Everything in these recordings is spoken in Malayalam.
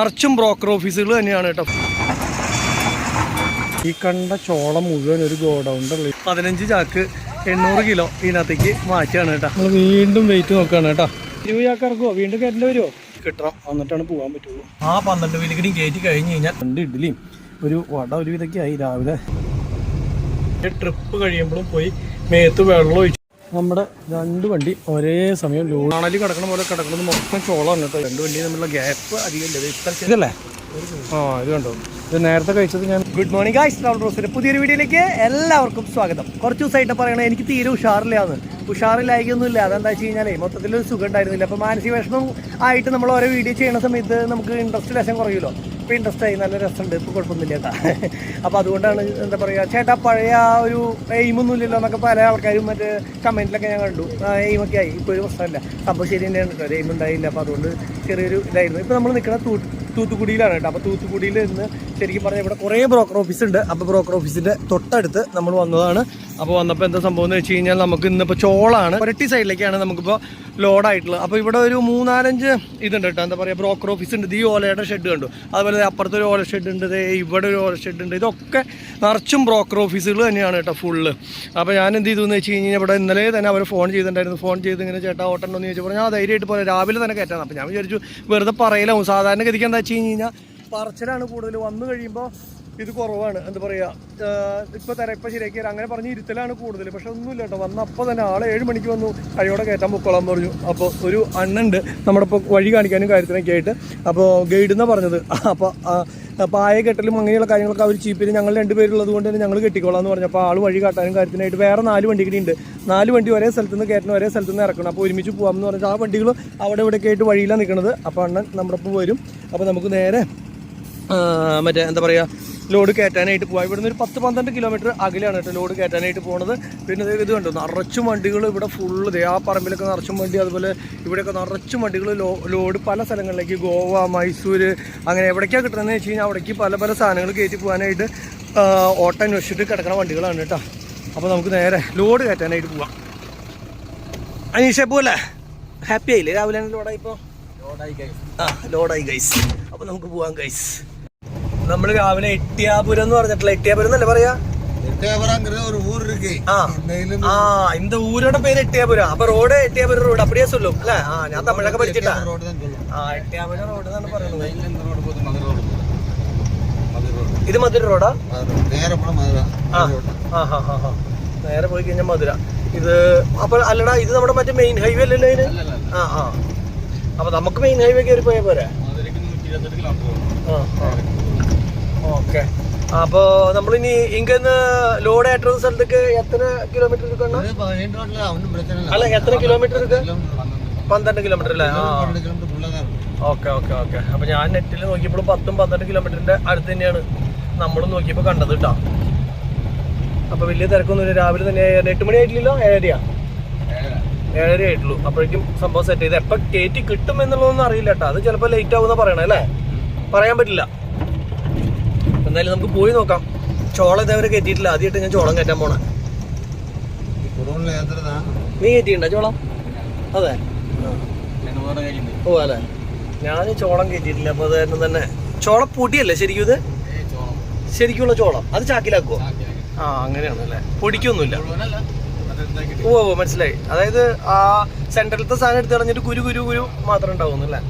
നിറച്ചും ബ്രോക്കർ ഓഫീസുകൾ തന്നെയാണ് കേട്ടോ. ഈ കണ്ട ചോളം മുഴുവൻ ഒരു ഗോഡൗണ്ടുള്ള പതിനഞ്ച് ചാക്ക് എണ്ണൂറ് കിലോ ഇതിനകത്തേക്ക് മാറ്റുകയാണ് കേട്ടോ. നമ്മൾ വീണ്ടും വെയിറ്റ് നോക്കുകയാണ് കേട്ടോ. ഇരുപത് ചാക്ക് ഇറക്കുമോ വീണ്ടും കയറ്റേണ്ടി വരുമോ കിട്ടണം. എന്നിട്ടാണ് പോകാൻ പറ്റുള്ളൂ. ആ പന്ത്രണ്ട് കൂടി കയറ്റി കഴിഞ്ഞ് കഴിഞ്ഞാൽ രണ്ട് ഇഡ്ഡലിയും ഒരു വട ഒരു വിധക്കായി ആയി രാവിലെ ട്രിപ്പ് കഴിയുമ്പോഴും പോയി മേത്ത് വെള്ളം ഒഴിച്ചു നമ്മുടെ രണ്ട് വണ്ടി ഒരേ സമയം ലോഡ് ആണലി കിടക്കണ പോലെ കിടക്കുന്നത് മൊത്തം ചോളമാണ് കേട്ടോ. രണ്ട് വണ്ടി തമ്മിലുള്ള ഗ്യാപ്പ് അധികം ഇതല്ലേ? ആ ഇത് കണ്ടോ? ഇത് നേരത്തെ കഴിച്ചത് ഞാൻ ഗുഡ് മോർണിംഗ് ഗൈസ് റൗൾ റോസിന്റെ പുതിയൊരു വീഡിയോയിലേക്ക് എല്ലാവർക്കും സ്വാഗതം. കുറച്ച് ദിവസമായിട്ട് പറയണേ എനിക്ക് തീരെ ഉഷാറില്ലാന്ന്. ഉഷാറില്ലായിക്കൊന്നുമില്ല അതെന്താ വെച്ച് കഴിഞ്ഞാൽ മൊത്തത്തിൽ ഒരു സുഖം ഉണ്ടായിരുന്നില്ല. അപ്പോൾ മാനസിക വിഷമം ആയിട്ട് നമ്മൾ ഓരോ വീഡിയോ ചെയ്യുന്ന സമയത്ത് നമുക്ക് ഇൻട്രസ്റ്റ് ലെസം കുറയുമല്ലോ. ഇപ്പോൾ ഇൻട്രസ്റ്റ് ആയി നല്ല രസമുണ്ട്. ഇപ്പോൾ കുഴപ്പമൊന്നുമില്ല കേട്ടോ. അപ്പോൾ അതുകൊണ്ടാണ് എന്താ പറയുക ചേട്ടാ പഴയ ഒരു എയിമൊന്നും ഇല്ലല്ലോ എന്നൊക്കെ പല ആൾക്കാരും മറ്റേ കമന്റിലൊക്കെ ഞാൻ കണ്ടു. എയിമൊക്കെ ആയി. ഇപ്പോൾ ഒരു പ്രശ്നമില്ല. സംഭവം ശരി തന്നെയാണ് കേട്ടോ. എയിം ഉണ്ടായില്ല. അപ്പോൾ അതുകൊണ്ട് ചെറിയൊരു ഇതായിരുന്നു. ഇപ്പോൾ നമ്മൾ നിൽക്കുന്ന തൂ തൂത്തുക്കുടിയിലാണ് കേട്ടോ. അപ്പോൾ തൂത്തുക്കുടിയിൽ നിന്ന് ശരിക്കും പറഞ്ഞാൽ ഇവിടെ കുറേ ബ്രോക്കർ ഓഫീസ് ഉണ്ട്. അപ്പോൾ ബ്രോക്കർ ഓഫീസിന്റെ തൊട്ടടുത്ത് നമ്മൾ വന്നതാണ്. അപ്പോൾ വന്നപ്പോൾ എന്താ സംഭവം എന്ന് വെച്ച് കഴിഞ്ഞാൽ നമുക്ക് ഇന്നിപ്പോൾ ചോളാണ്. ഒരട്ടി സൈഡിലേക്കാണ് നമുക്കിപ്പോൾ ലോഡായിട്ടുള്ളത്. അപ്പോൾ ഇവിടെ ഒരു മൂന്നാലഞ്ച് ഇതുണ്ട് കേട്ടോ. എന്താ പറയുക ബ്രോക്കർ ഓഫീസ് ഉണ്ട്. ഈ ഓലയുടെ ഷെഡ് കണ്ടു. അതുപോലെ അപ്പുറത്ത് ഒരു ഓല ഷെഡ് ഉണ്ട്. ഇവിടെ ഒരു ഓല ഷെഡ് ഉണ്ട്. ഇതൊക്കെ നിറച്ചും ബ്രോക്കർ ഓഫീസുകൾ തന്നെയാണ് കേട്ടോ ഫുള്ള് അപ്പോൾ ഞാൻ എന്ത് ചെയ്തു എന്ന് വെച്ച് കഴിഞ്ഞാൽ ഇവിടെ ഇന്നലെ തന്നെ അവർ ഫോൺ ചെയ്തിട്ടുണ്ടായിരുന്നു. ഫോൺ ചെയ്ത് ഇങ്ങനെ ചേട്ടാ ഓട്ടം എന്ന് ചോദിച്ചപ്പോൾ ഞാൻ ധൈര്യമായിട്ട് പോലെ രാവിലെ തന്നെ കയറ്റാണ് അപ്പോൾ ഞാൻ വിചാരിച്ചു വെറുതെ പറയലാവും. സാധാരണ ഗതിക്ക് എന്താ വെച്ച് കഴിഞ്ഞാൽ പറച്ചിലാണ് കൂടുതൽ. വന്നു കഴിയുമ്പോൾ ഇത് കുറവാണ്. എന്താ പറയുക ഇപ്പോൾ തരാം ഇപ്പോൾ ശരിയാക്കി അങ്ങനെ പറഞ്ഞ് ഇരുത്തലാണ് കൂടുതൽ പക്ഷെ ഒന്നുമില്ല കേട്ടോ. വന്ന അപ്പോൾ തന്നെ ആൾ ഏഴ് മണിക്ക് വന്നു കഴിയോടെ കയറ്റാൻ എന്ന് പറഞ്ഞു. അപ്പോൾ ഒരു അണ്ണുണ്ട്. നമ്മുടെ ഇപ്പോൾ വഴി കാണിക്കാനും കാര്യത്തിനൊക്കെ ആയിട്ട്. അപ്പോൾ ഗൈഡ് എന്നാണ് പറഞ്ഞത് അപ്പോൾ പായ കെട്ടലും അങ്ങനെയുള്ള കാര്യങ്ങളൊക്കെ അവർ ചീപ്പിൽ ഞങ്ങൾ രണ്ടുപേരുള്ളത് കൊണ്ട് തന്നെ ഞങ്ങൾ കെട്ടിക്കോളാം എന്ന് പറഞ്ഞു. അപ്പോൾ ആൾ വഴി കാട്ടാനും കാര്യത്തിനായിട്ട് വേറെ നാല് വണ്ടി കൂടി ഉണ്ട്. നാല് വണ്ടി ഒരേ സ്ഥലത്ത് നിന്ന് കയറ്റണം ഒരേ സ്ഥലത്ത് നിന്ന് ഇറക്കണം. അപ്പോൾ ഒരുമിച്ച് പോകാം എന്ന് പറഞ്ഞാൽ ആ വണ്ടികൾ അവിടെ ഇവിടെയൊക്കെ ആയിട്ട് വഴിയിലാണ് നിൽക്കുന്നത് അപ്പോൾ അണ്ണൻ നമ്മുടെ ഒപ്പം വരും. അപ്പോൾ നമുക്ക് നേരെ മറ്റേ എന്താ പറയുക ലോഡ് കയറ്റാനായിട്ട് പോകാം ഇവിടുന്ന് ഒരു പത്ത് പന്ത്രണ്ട് കിലോമീറ്റർ അകലെയാണ് കേട്ടോ ലോഡ് കയറ്റാനായിട്ട് പോണത്. പിന്നെ ഇത് കണ്ടോ നിറച്ചും വണ്ടികൾ ഇവിടെ ഫുള്ള് ദേ ആ പറമ്പിലൊക്കെ നിറച്ചും വണ്ടി അതുപോലെ ഇവിടെയൊക്കെ നിറച്ചും വണ്ടികൾ ലോഡ് പല സ്ഥലങ്ങളിലേക്ക് ഗോവ മൈസൂർ അങ്ങനെ എവിടേക്കാണ് കിട്ടുന്നതെന്ന് വെച്ച് കഴിഞ്ഞാൽ അവിടേക്ക് പല പല സാധനങ്ങൾ കയറ്റി പോകാനായിട്ട് ഓട്ടൻ ഓട്ടം അന്വേഷിച്ചിട്ട് കിടക്കുന്ന വണ്ടികളാണ് കേട്ടോ. അപ്പോൾ നമുക്ക് നേരെ ലോഡ് കയറ്റാനായിട്ട് പോവാം. അനീഷേ പോലെ ഹാപ്പി ആയില്ലേ? രാവിലെ ലോഡായി ഇപ്പോൾ ആ ലോഡായി ഗൈസ് അപ്പോൾ നമുക്ക് പോവാം ഗൈസ് നമ്മൾ രാവിലെ എട്ടിയാപുരം എന്ന് പറഞ്ഞിട്ടില്ല എട്ടിയാപുരം എന്നല്ലേ പറയാ எட்டயபுரங்கிற ஒரு ஊர் இருக்கு ആ ആ இந்த ஊரோட பேரு எட்டியாபுரம் அப்ப ரோடு எட்டியாபுரம் ரோடு அப்படியே சொல்லும் இல்ல ஆ ഞാൻ തമിഴൊക്കെ പഠിച്ചിട്ടാ ரோடு தான் சொல்லுவோம் ആ എട്ടിയാപുരം റോഡ് എന്നാണ് പറയുന്നത് லைன்ல இந்த ரோடு போகுது மதுரை ரோடு மதுரை ரோடு ഇത് മധുര റോഡാ மதுரை நேர போனா மதுரை ആ ആ ഹാ ഹാ ഹാ നേരെ പോയി കഴിഞ്ഞാൽ മധുര ഇത് അപ്പൊ അല്ലടാ ഇത് നമ്മുടെ മറ്റേ മെയിൻ ഹൈവേ അല്ലല്ലോ ഇതിന് ആ ആ അപ്പൊ നമുക്ക് മെയിൻ ഹൈവേ കയറി പോയാൽ പോരെ மதுரைக்கு நூற்றி இருபத்தெட்டு கிலோமீட்டர் ആ ഓക്കെ. അപ്പോ നമ്മളിനി ഇങ്ങനെ ലോഡ് ആയിട്ടുള്ള സ്ഥലത്തേക്ക് എത്ര കിലോമീറ്റർ അല്ല എത്ര കിലോമീറ്റർ പന്ത്രണ്ട് കിലോമീറ്റർ അല്ലേ? Okay okay okay. അപ്പൊ ഞാൻ നെറ്റിൽ നോക്കിയപ്പോഴും പത്തും പന്ത്രണ്ട് കിലോമീറ്ററിന്റെ അടുത്ത് തന്നെയാണ്. നമ്മളും നോക്കിയപ്പോ കണ്ടത് കേട്ടോ അപ്പൊ വലിയ തിരക്കൊന്നുമില്ല. രാവിലെ തന്നെ എട്ട് മണി ആയിട്ടില്ലല്ലോ? ഏഴരയാ? ഏഴര. ആയിട്ടുള്ളൂ. അപ്പോഴേക്കും സംഭവം സെറ്റ് ചെയ്ത്. എപ്പൊ കയറ്റി കിട്ടും എന്നുള്ളതൊന്നും അറിയില്ല കേട്ടോ അത് ചിലപ്പോൾ ലേറ്റ് ആവുമെന്ന് പറയണല്ലേ പറയാൻ പറ്റില്ല. എന്നാലും നമുക്ക് പോയി നോക്കാം. ചോളം ഇതേവരെ കയറ്റിയിട്ടില്ല. ആദ്യമായിട്ട് ഞാൻ ചോളം കയറ്റാൻ പോണ. നീ കയറ്റിയിട്ടുണ്ടോ ചോളം? അതെ. ഓ അല്ലേ? ഞാൻ ചോളം കയറ്റിയിട്ടില്ല. അപ്പൊ അതായിരുന്നു തന്നെ. ചോളം പൊടിയല്ലേ ശരിക്കും ഇത്? ശരിക്കുള്ള ചോളം. അത് ചാക്കിലാക്കുവോ? ആ അങ്ങനെയാണ് അല്ലേ? പൊടിക്കൊന്നുമില്ല. ഓ ഓ മനസ്സിലായി. അതായത് ആ സെന്ററിലത്തെ സാധനം എടുത്ത് കളഞ്ഞിട്ട് കുരു കുരു കുരു മാത്രം ഉണ്ടാവുന്നു അല്ലേ?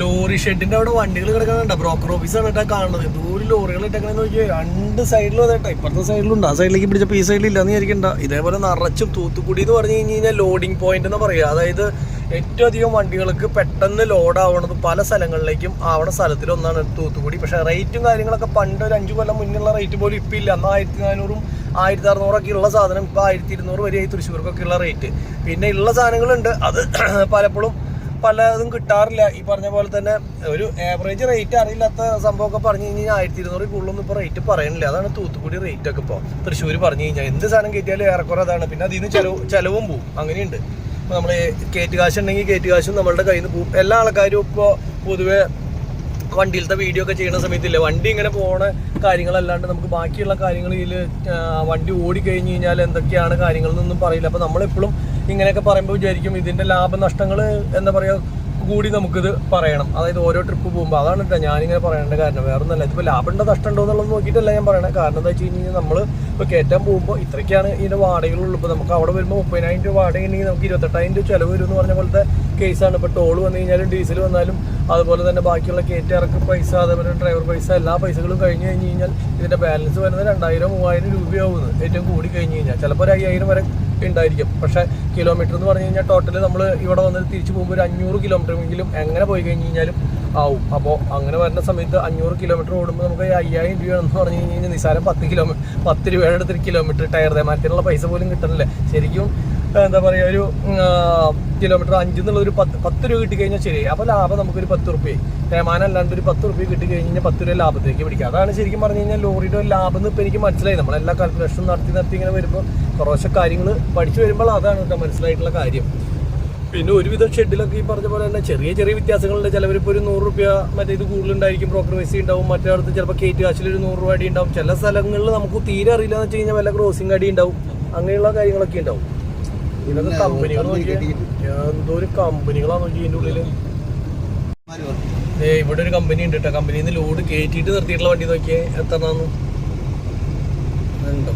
ലോറി ഷെഡിന്റെ അവിടെ വണ്ടികൾ കിടക്കുന്നുണ്ട്. ബ്രോക്കർ ഓഫീസാണ് കേട്ടോ കാണുന്നത്. ദൂരെ ലോറികൾ ഇട്ടേക്കണെന്ന് നോക്കിയാൽ രണ്ട് സൈഡിലും അതേട്ടാ ഇപ്പുറത്തെ സൈഡിലുണ്ട് ആ സൈഡിലേക്ക് പിടിച്ചപ്പോൾ ഈ സൈഡിൽ ഇല്ലാന്ന് വിചാരിക്കണ്ട. ഇതേപോലെ നിറച്ചും തൂത്തുക്കുടി എന്ന് പറഞ്ഞു കഴിഞ്ഞ് കഴിഞ്ഞാൽ ലോഡിംഗ് പോയിന്റ് എന്ന് പറയുക. അതായത് ഏറ്റവും അധികം വണ്ടികൾക്ക് പെട്ടെന്ന് ലോഡ് പല സ്ഥലങ്ങളിലേക്കും ആവണ സ്ഥലത്തിലൊന്നാണ് തൂത്തുക്കുടി. പക്ഷെ റേറ്റും കാര്യങ്ങളൊക്കെ പണ്ട് ഒരു അഞ്ചു കൊല്ലം മുന്നുള്ള റേറ്റ് പോലും ഇപ്പം ഇല്ല. എന്നാൽ ആയിരത്തി നാനൂറും ആയിരത്തി അറുന്നൂറൊക്കെ ഉള്ള സാധനം ഇപ്പോൾ ആയിരത്തി ഇരുന്നൂറ് വരെയായി തൃശ്ശൂർക്കൊക്കെ ഉള്ള റേറ്റ് പിന്നെ ഉള്ള സാധനങ്ങളുണ്ട്. അത് പലപ്പോഴും പലതും കിട്ടാറില്ല. ഈ പറഞ്ഞ പോലെ തന്നെ ഒരു ആവറേജ് റേറ്റ് അറിയില്ലാത്ത സംഭവമൊക്കെ പറഞ്ഞു കഴിഞ്ഞാൽ ആയിരത്തി ഇരുന്നൂറ് കൂടുതലൊന്നും ഇപ്പോൾ റേറ്റ് പറയണില്ല. അതാണ് തൂത്തുക്കുടി റേറ്റ് ഒക്കെ ഇപ്പോൾ തൃശ്ശൂർ പറഞ്ഞു കഴിഞ്ഞാൽ. എന്ത് സാധനം കയറ്റിയാലും ഏറെക്കുറെ അതാണ്. പിന്നെ അതിൽ നിന്ന് ചെലവ് ചെലവും പോവും. അങ്ങനെയുണ്ട്. ഇപ്പോൾ നമ്മൾ കയറ്റ് കാശ് ഉണ്ടെങ്കിൽ കയറ്റ് കാശും നമ്മളുടെ കയ്യിൽ നിന്ന് പോവും. എല്ലാ ആൾക്കാരും ഇപ്പോൾ പൊതുവെ വണ്ടിയിലത്തെ വീഡിയോ ഒക്കെ ചെയ്യുന്ന സമയത്തില്ലേ വണ്ടി ഇങ്ങനെ പോണ കാര്യങ്ങളല്ലാണ്ട് നമുക്ക് ബാക്കിയുള്ള കാര്യങ്ങൾ ഇതിൽ വണ്ടി ഓടിക്കഴിഞ്ഞ് കഴിഞ്ഞാൽ എന്തൊക്കെയാണ് കാര്യങ്ങൾ എന്നൊന്നും പറയില്ല. അപ്പോൾ നമ്മളെപ്പോഴും ഇങ്ങനെയൊക്കെ പറയുമ്പോൾ വിചാരിക്കും ഇതിന്റെ ലാഭനഷ്ടങ്ങൾ എന്താ പറയുക കൂടി നമുക്കിത് പറയണം. അതായത് ഓരോ ട്രിപ്പ് പോകുമ്പോൾ അതാണ് കേട്ടോ ഞാനിങ്ങനെ പറയേണ്ട കാരണം. വേറെ ഒന്നല്ല ഇതിപ്പോൾ ലാഭം ഉണ്ടോ നഷ്ടമുണ്ടോ എന്നുള്ളത് നോക്കിയിട്ടല്ല ഞാൻ പറയണത് കാരണം എന്താ വെച്ച് കഴിഞ്ഞാൽ നമ്മൾ ഇപ്പോൾ കയറ്റാൻ പോകുമ്പോൾ ഇത്രയ്ക്കാണ് ഇതിന്റെ വാടകകളുള്ളൂ ഇപ്പോൾ നമുക്ക് അവിടെ വരുമ്പോൾ മുപ്പതിനായിരം രൂപ വാടക ഉണ്ടെങ്കിൽ നമുക്ക് ഇരുപത്തെട്ടായിരം രൂപ ചിലവ് വരും എന്ന് പറഞ്ഞ പോലത്തെ കേസാണ് ഇപ്പോൾ ടോൾ വന്നു കഴിഞ്ഞാലും ഡീസൽ വന്നാലും അതുപോലെ തന്നെ ബാക്കിയുള്ള കയറ്റിറക്ക് പൈസ അതേപോലെ ഡ്രൈവർ പൈസ എല്ലാ പൈസകളും കഴിഞ്ഞ് കഴിഞ്ഞ് കഴിഞ്ഞാൽ ഇതിന്റെ ബാലൻസ് വരുന്നത് രണ്ടായിരം മൂവായിരം രൂപയാവുന്നത് ഏറ്റവും കൂടി കഴിഞ്ഞ് കഴിഞ്ഞാൽ. ചിലപ്പോൾ ഒരു അയ്യായിരം വരെ ഉണ്ടായിരിക്കും. പക്ഷേ കിലോമീറ്റർ എന്ന് പറഞ്ഞു കഴിഞ്ഞാൽ ടോട്ടൽ നമ്മൾ ഇവിടെ വന്ന് തിരിച്ചു പോകുമ്പോൾ ഒരു അഞ്ഞൂറ് കിലോമീറ്റർ എങ്കിലും എങ്ങനെ പോയി കഴിഞ്ഞ് കഴിഞ്ഞാലും ആവും. അപ്പോൾ അങ്ങനെ വരുന്ന സമയത്ത് അഞ്ഞൂറ് കിലോമീറ്റർ ഓടുമ്പോൾ നമുക്ക് അയ്യായിരം രൂപയാണെന്ന് പറഞ്ഞു കഴിഞ്ഞ് കഴിഞ്ഞാൽ നിസ്സാരം പത്ത് കിലോമീറ്റർ പത്ത് രൂപയുടെ അടുത്തൊരു കിലോമീറ്റർ ടയർ തേമാനത്തിനുള്ള പൈസ പോലും കിട്ടണില്ല. ശരിക്കും എന്താ പറയുക ഒരു കിലോമീറ്റർ അഞ്ച് എന്നുള്ള ഒരു പത്ത് പത്ത് രൂപ കിട്ടിക്കഴിഞ്ഞാൽ ശരി. അപ്പോൾ ലാഭം നമുക്കൊരു പത്ത് റുപ്യ തേമാനം അല്ലാണ്ട് ഒരു പത്ത് റുപ്യ കിട്ടി കഴിഞ്ഞ് കഴിഞ്ഞാൽ പത്ത് രൂപ ലാഭത്തേക്ക് പിടിക്കുക അതാണ് ശരിക്കും പറഞ്ഞു കഴിഞ്ഞാൽ ലോറിയുടെ ലാഭം എന്ന് ഇപ്പോൾ എനിക്ക് മനസ്സിലായി. നമ്മളെല്ലാ കാൽക്കുലേഷനും നടത്തി നടത്തി ഇങ്ങനെ വരുമ്പോൾ കുറേശ്ശെ കാര്യങ്ങൾ പഠിച്ചു വരുമ്പോൾ അതാണ് കേട്ടോ മനസ്സിലായിട്ടുള്ള കാര്യം. പിന്നെ ഒരുവിധം ഷെഡിലൊക്കെ ഈ പറഞ്ഞ പോലെ തന്നെ ചെറിയ ചെറിയ വ്യത്യാസങ്ങളുണ്ട്. ചിലവരിപ്പോൾ ഒരു നൂറ് റുപ്യ മറ്റേ ഇത് കൂടുതലുണ്ടായിരിക്കും പൈസ ഉണ്ടാവും. മറ്റേടത്ത് ചിലപ്പോൾ കേറ്റ് കാശിൽ ഒരു നൂറ് രൂപ അടി ഉണ്ടാവും. ചില സ്ഥലങ്ങളിൽ നമുക്ക് തീരെ അറിയില്ല എന്ന് വെച്ച് കഴിഞ്ഞാൽ വല്ല ക്രോസിംഗ് അടി ഉണ്ടാവും. അങ്ങനെയുള്ള കാര്യങ്ങളൊക്കെ ഉണ്ടാവും. ഇതൊക്കെ കമ്പനികൾ എന്തോ ഒരു കമ്പനികളാണ് നോക്കി ഇതിന്റെ ഉള്ളിൽ. ഏ ഇവിടെ ഒരു കമ്പനി ഉണ്ട് കേട്ടോ കമ്പനിയിൽ നിന്ന് ലോഡ് കയറ്റിയിട്ട് നിർത്തിയിട്ടുള്ള വണ്ടി നോക്കിയേ. എത്രണ്ണാന്ന്? ഉണ്ടോ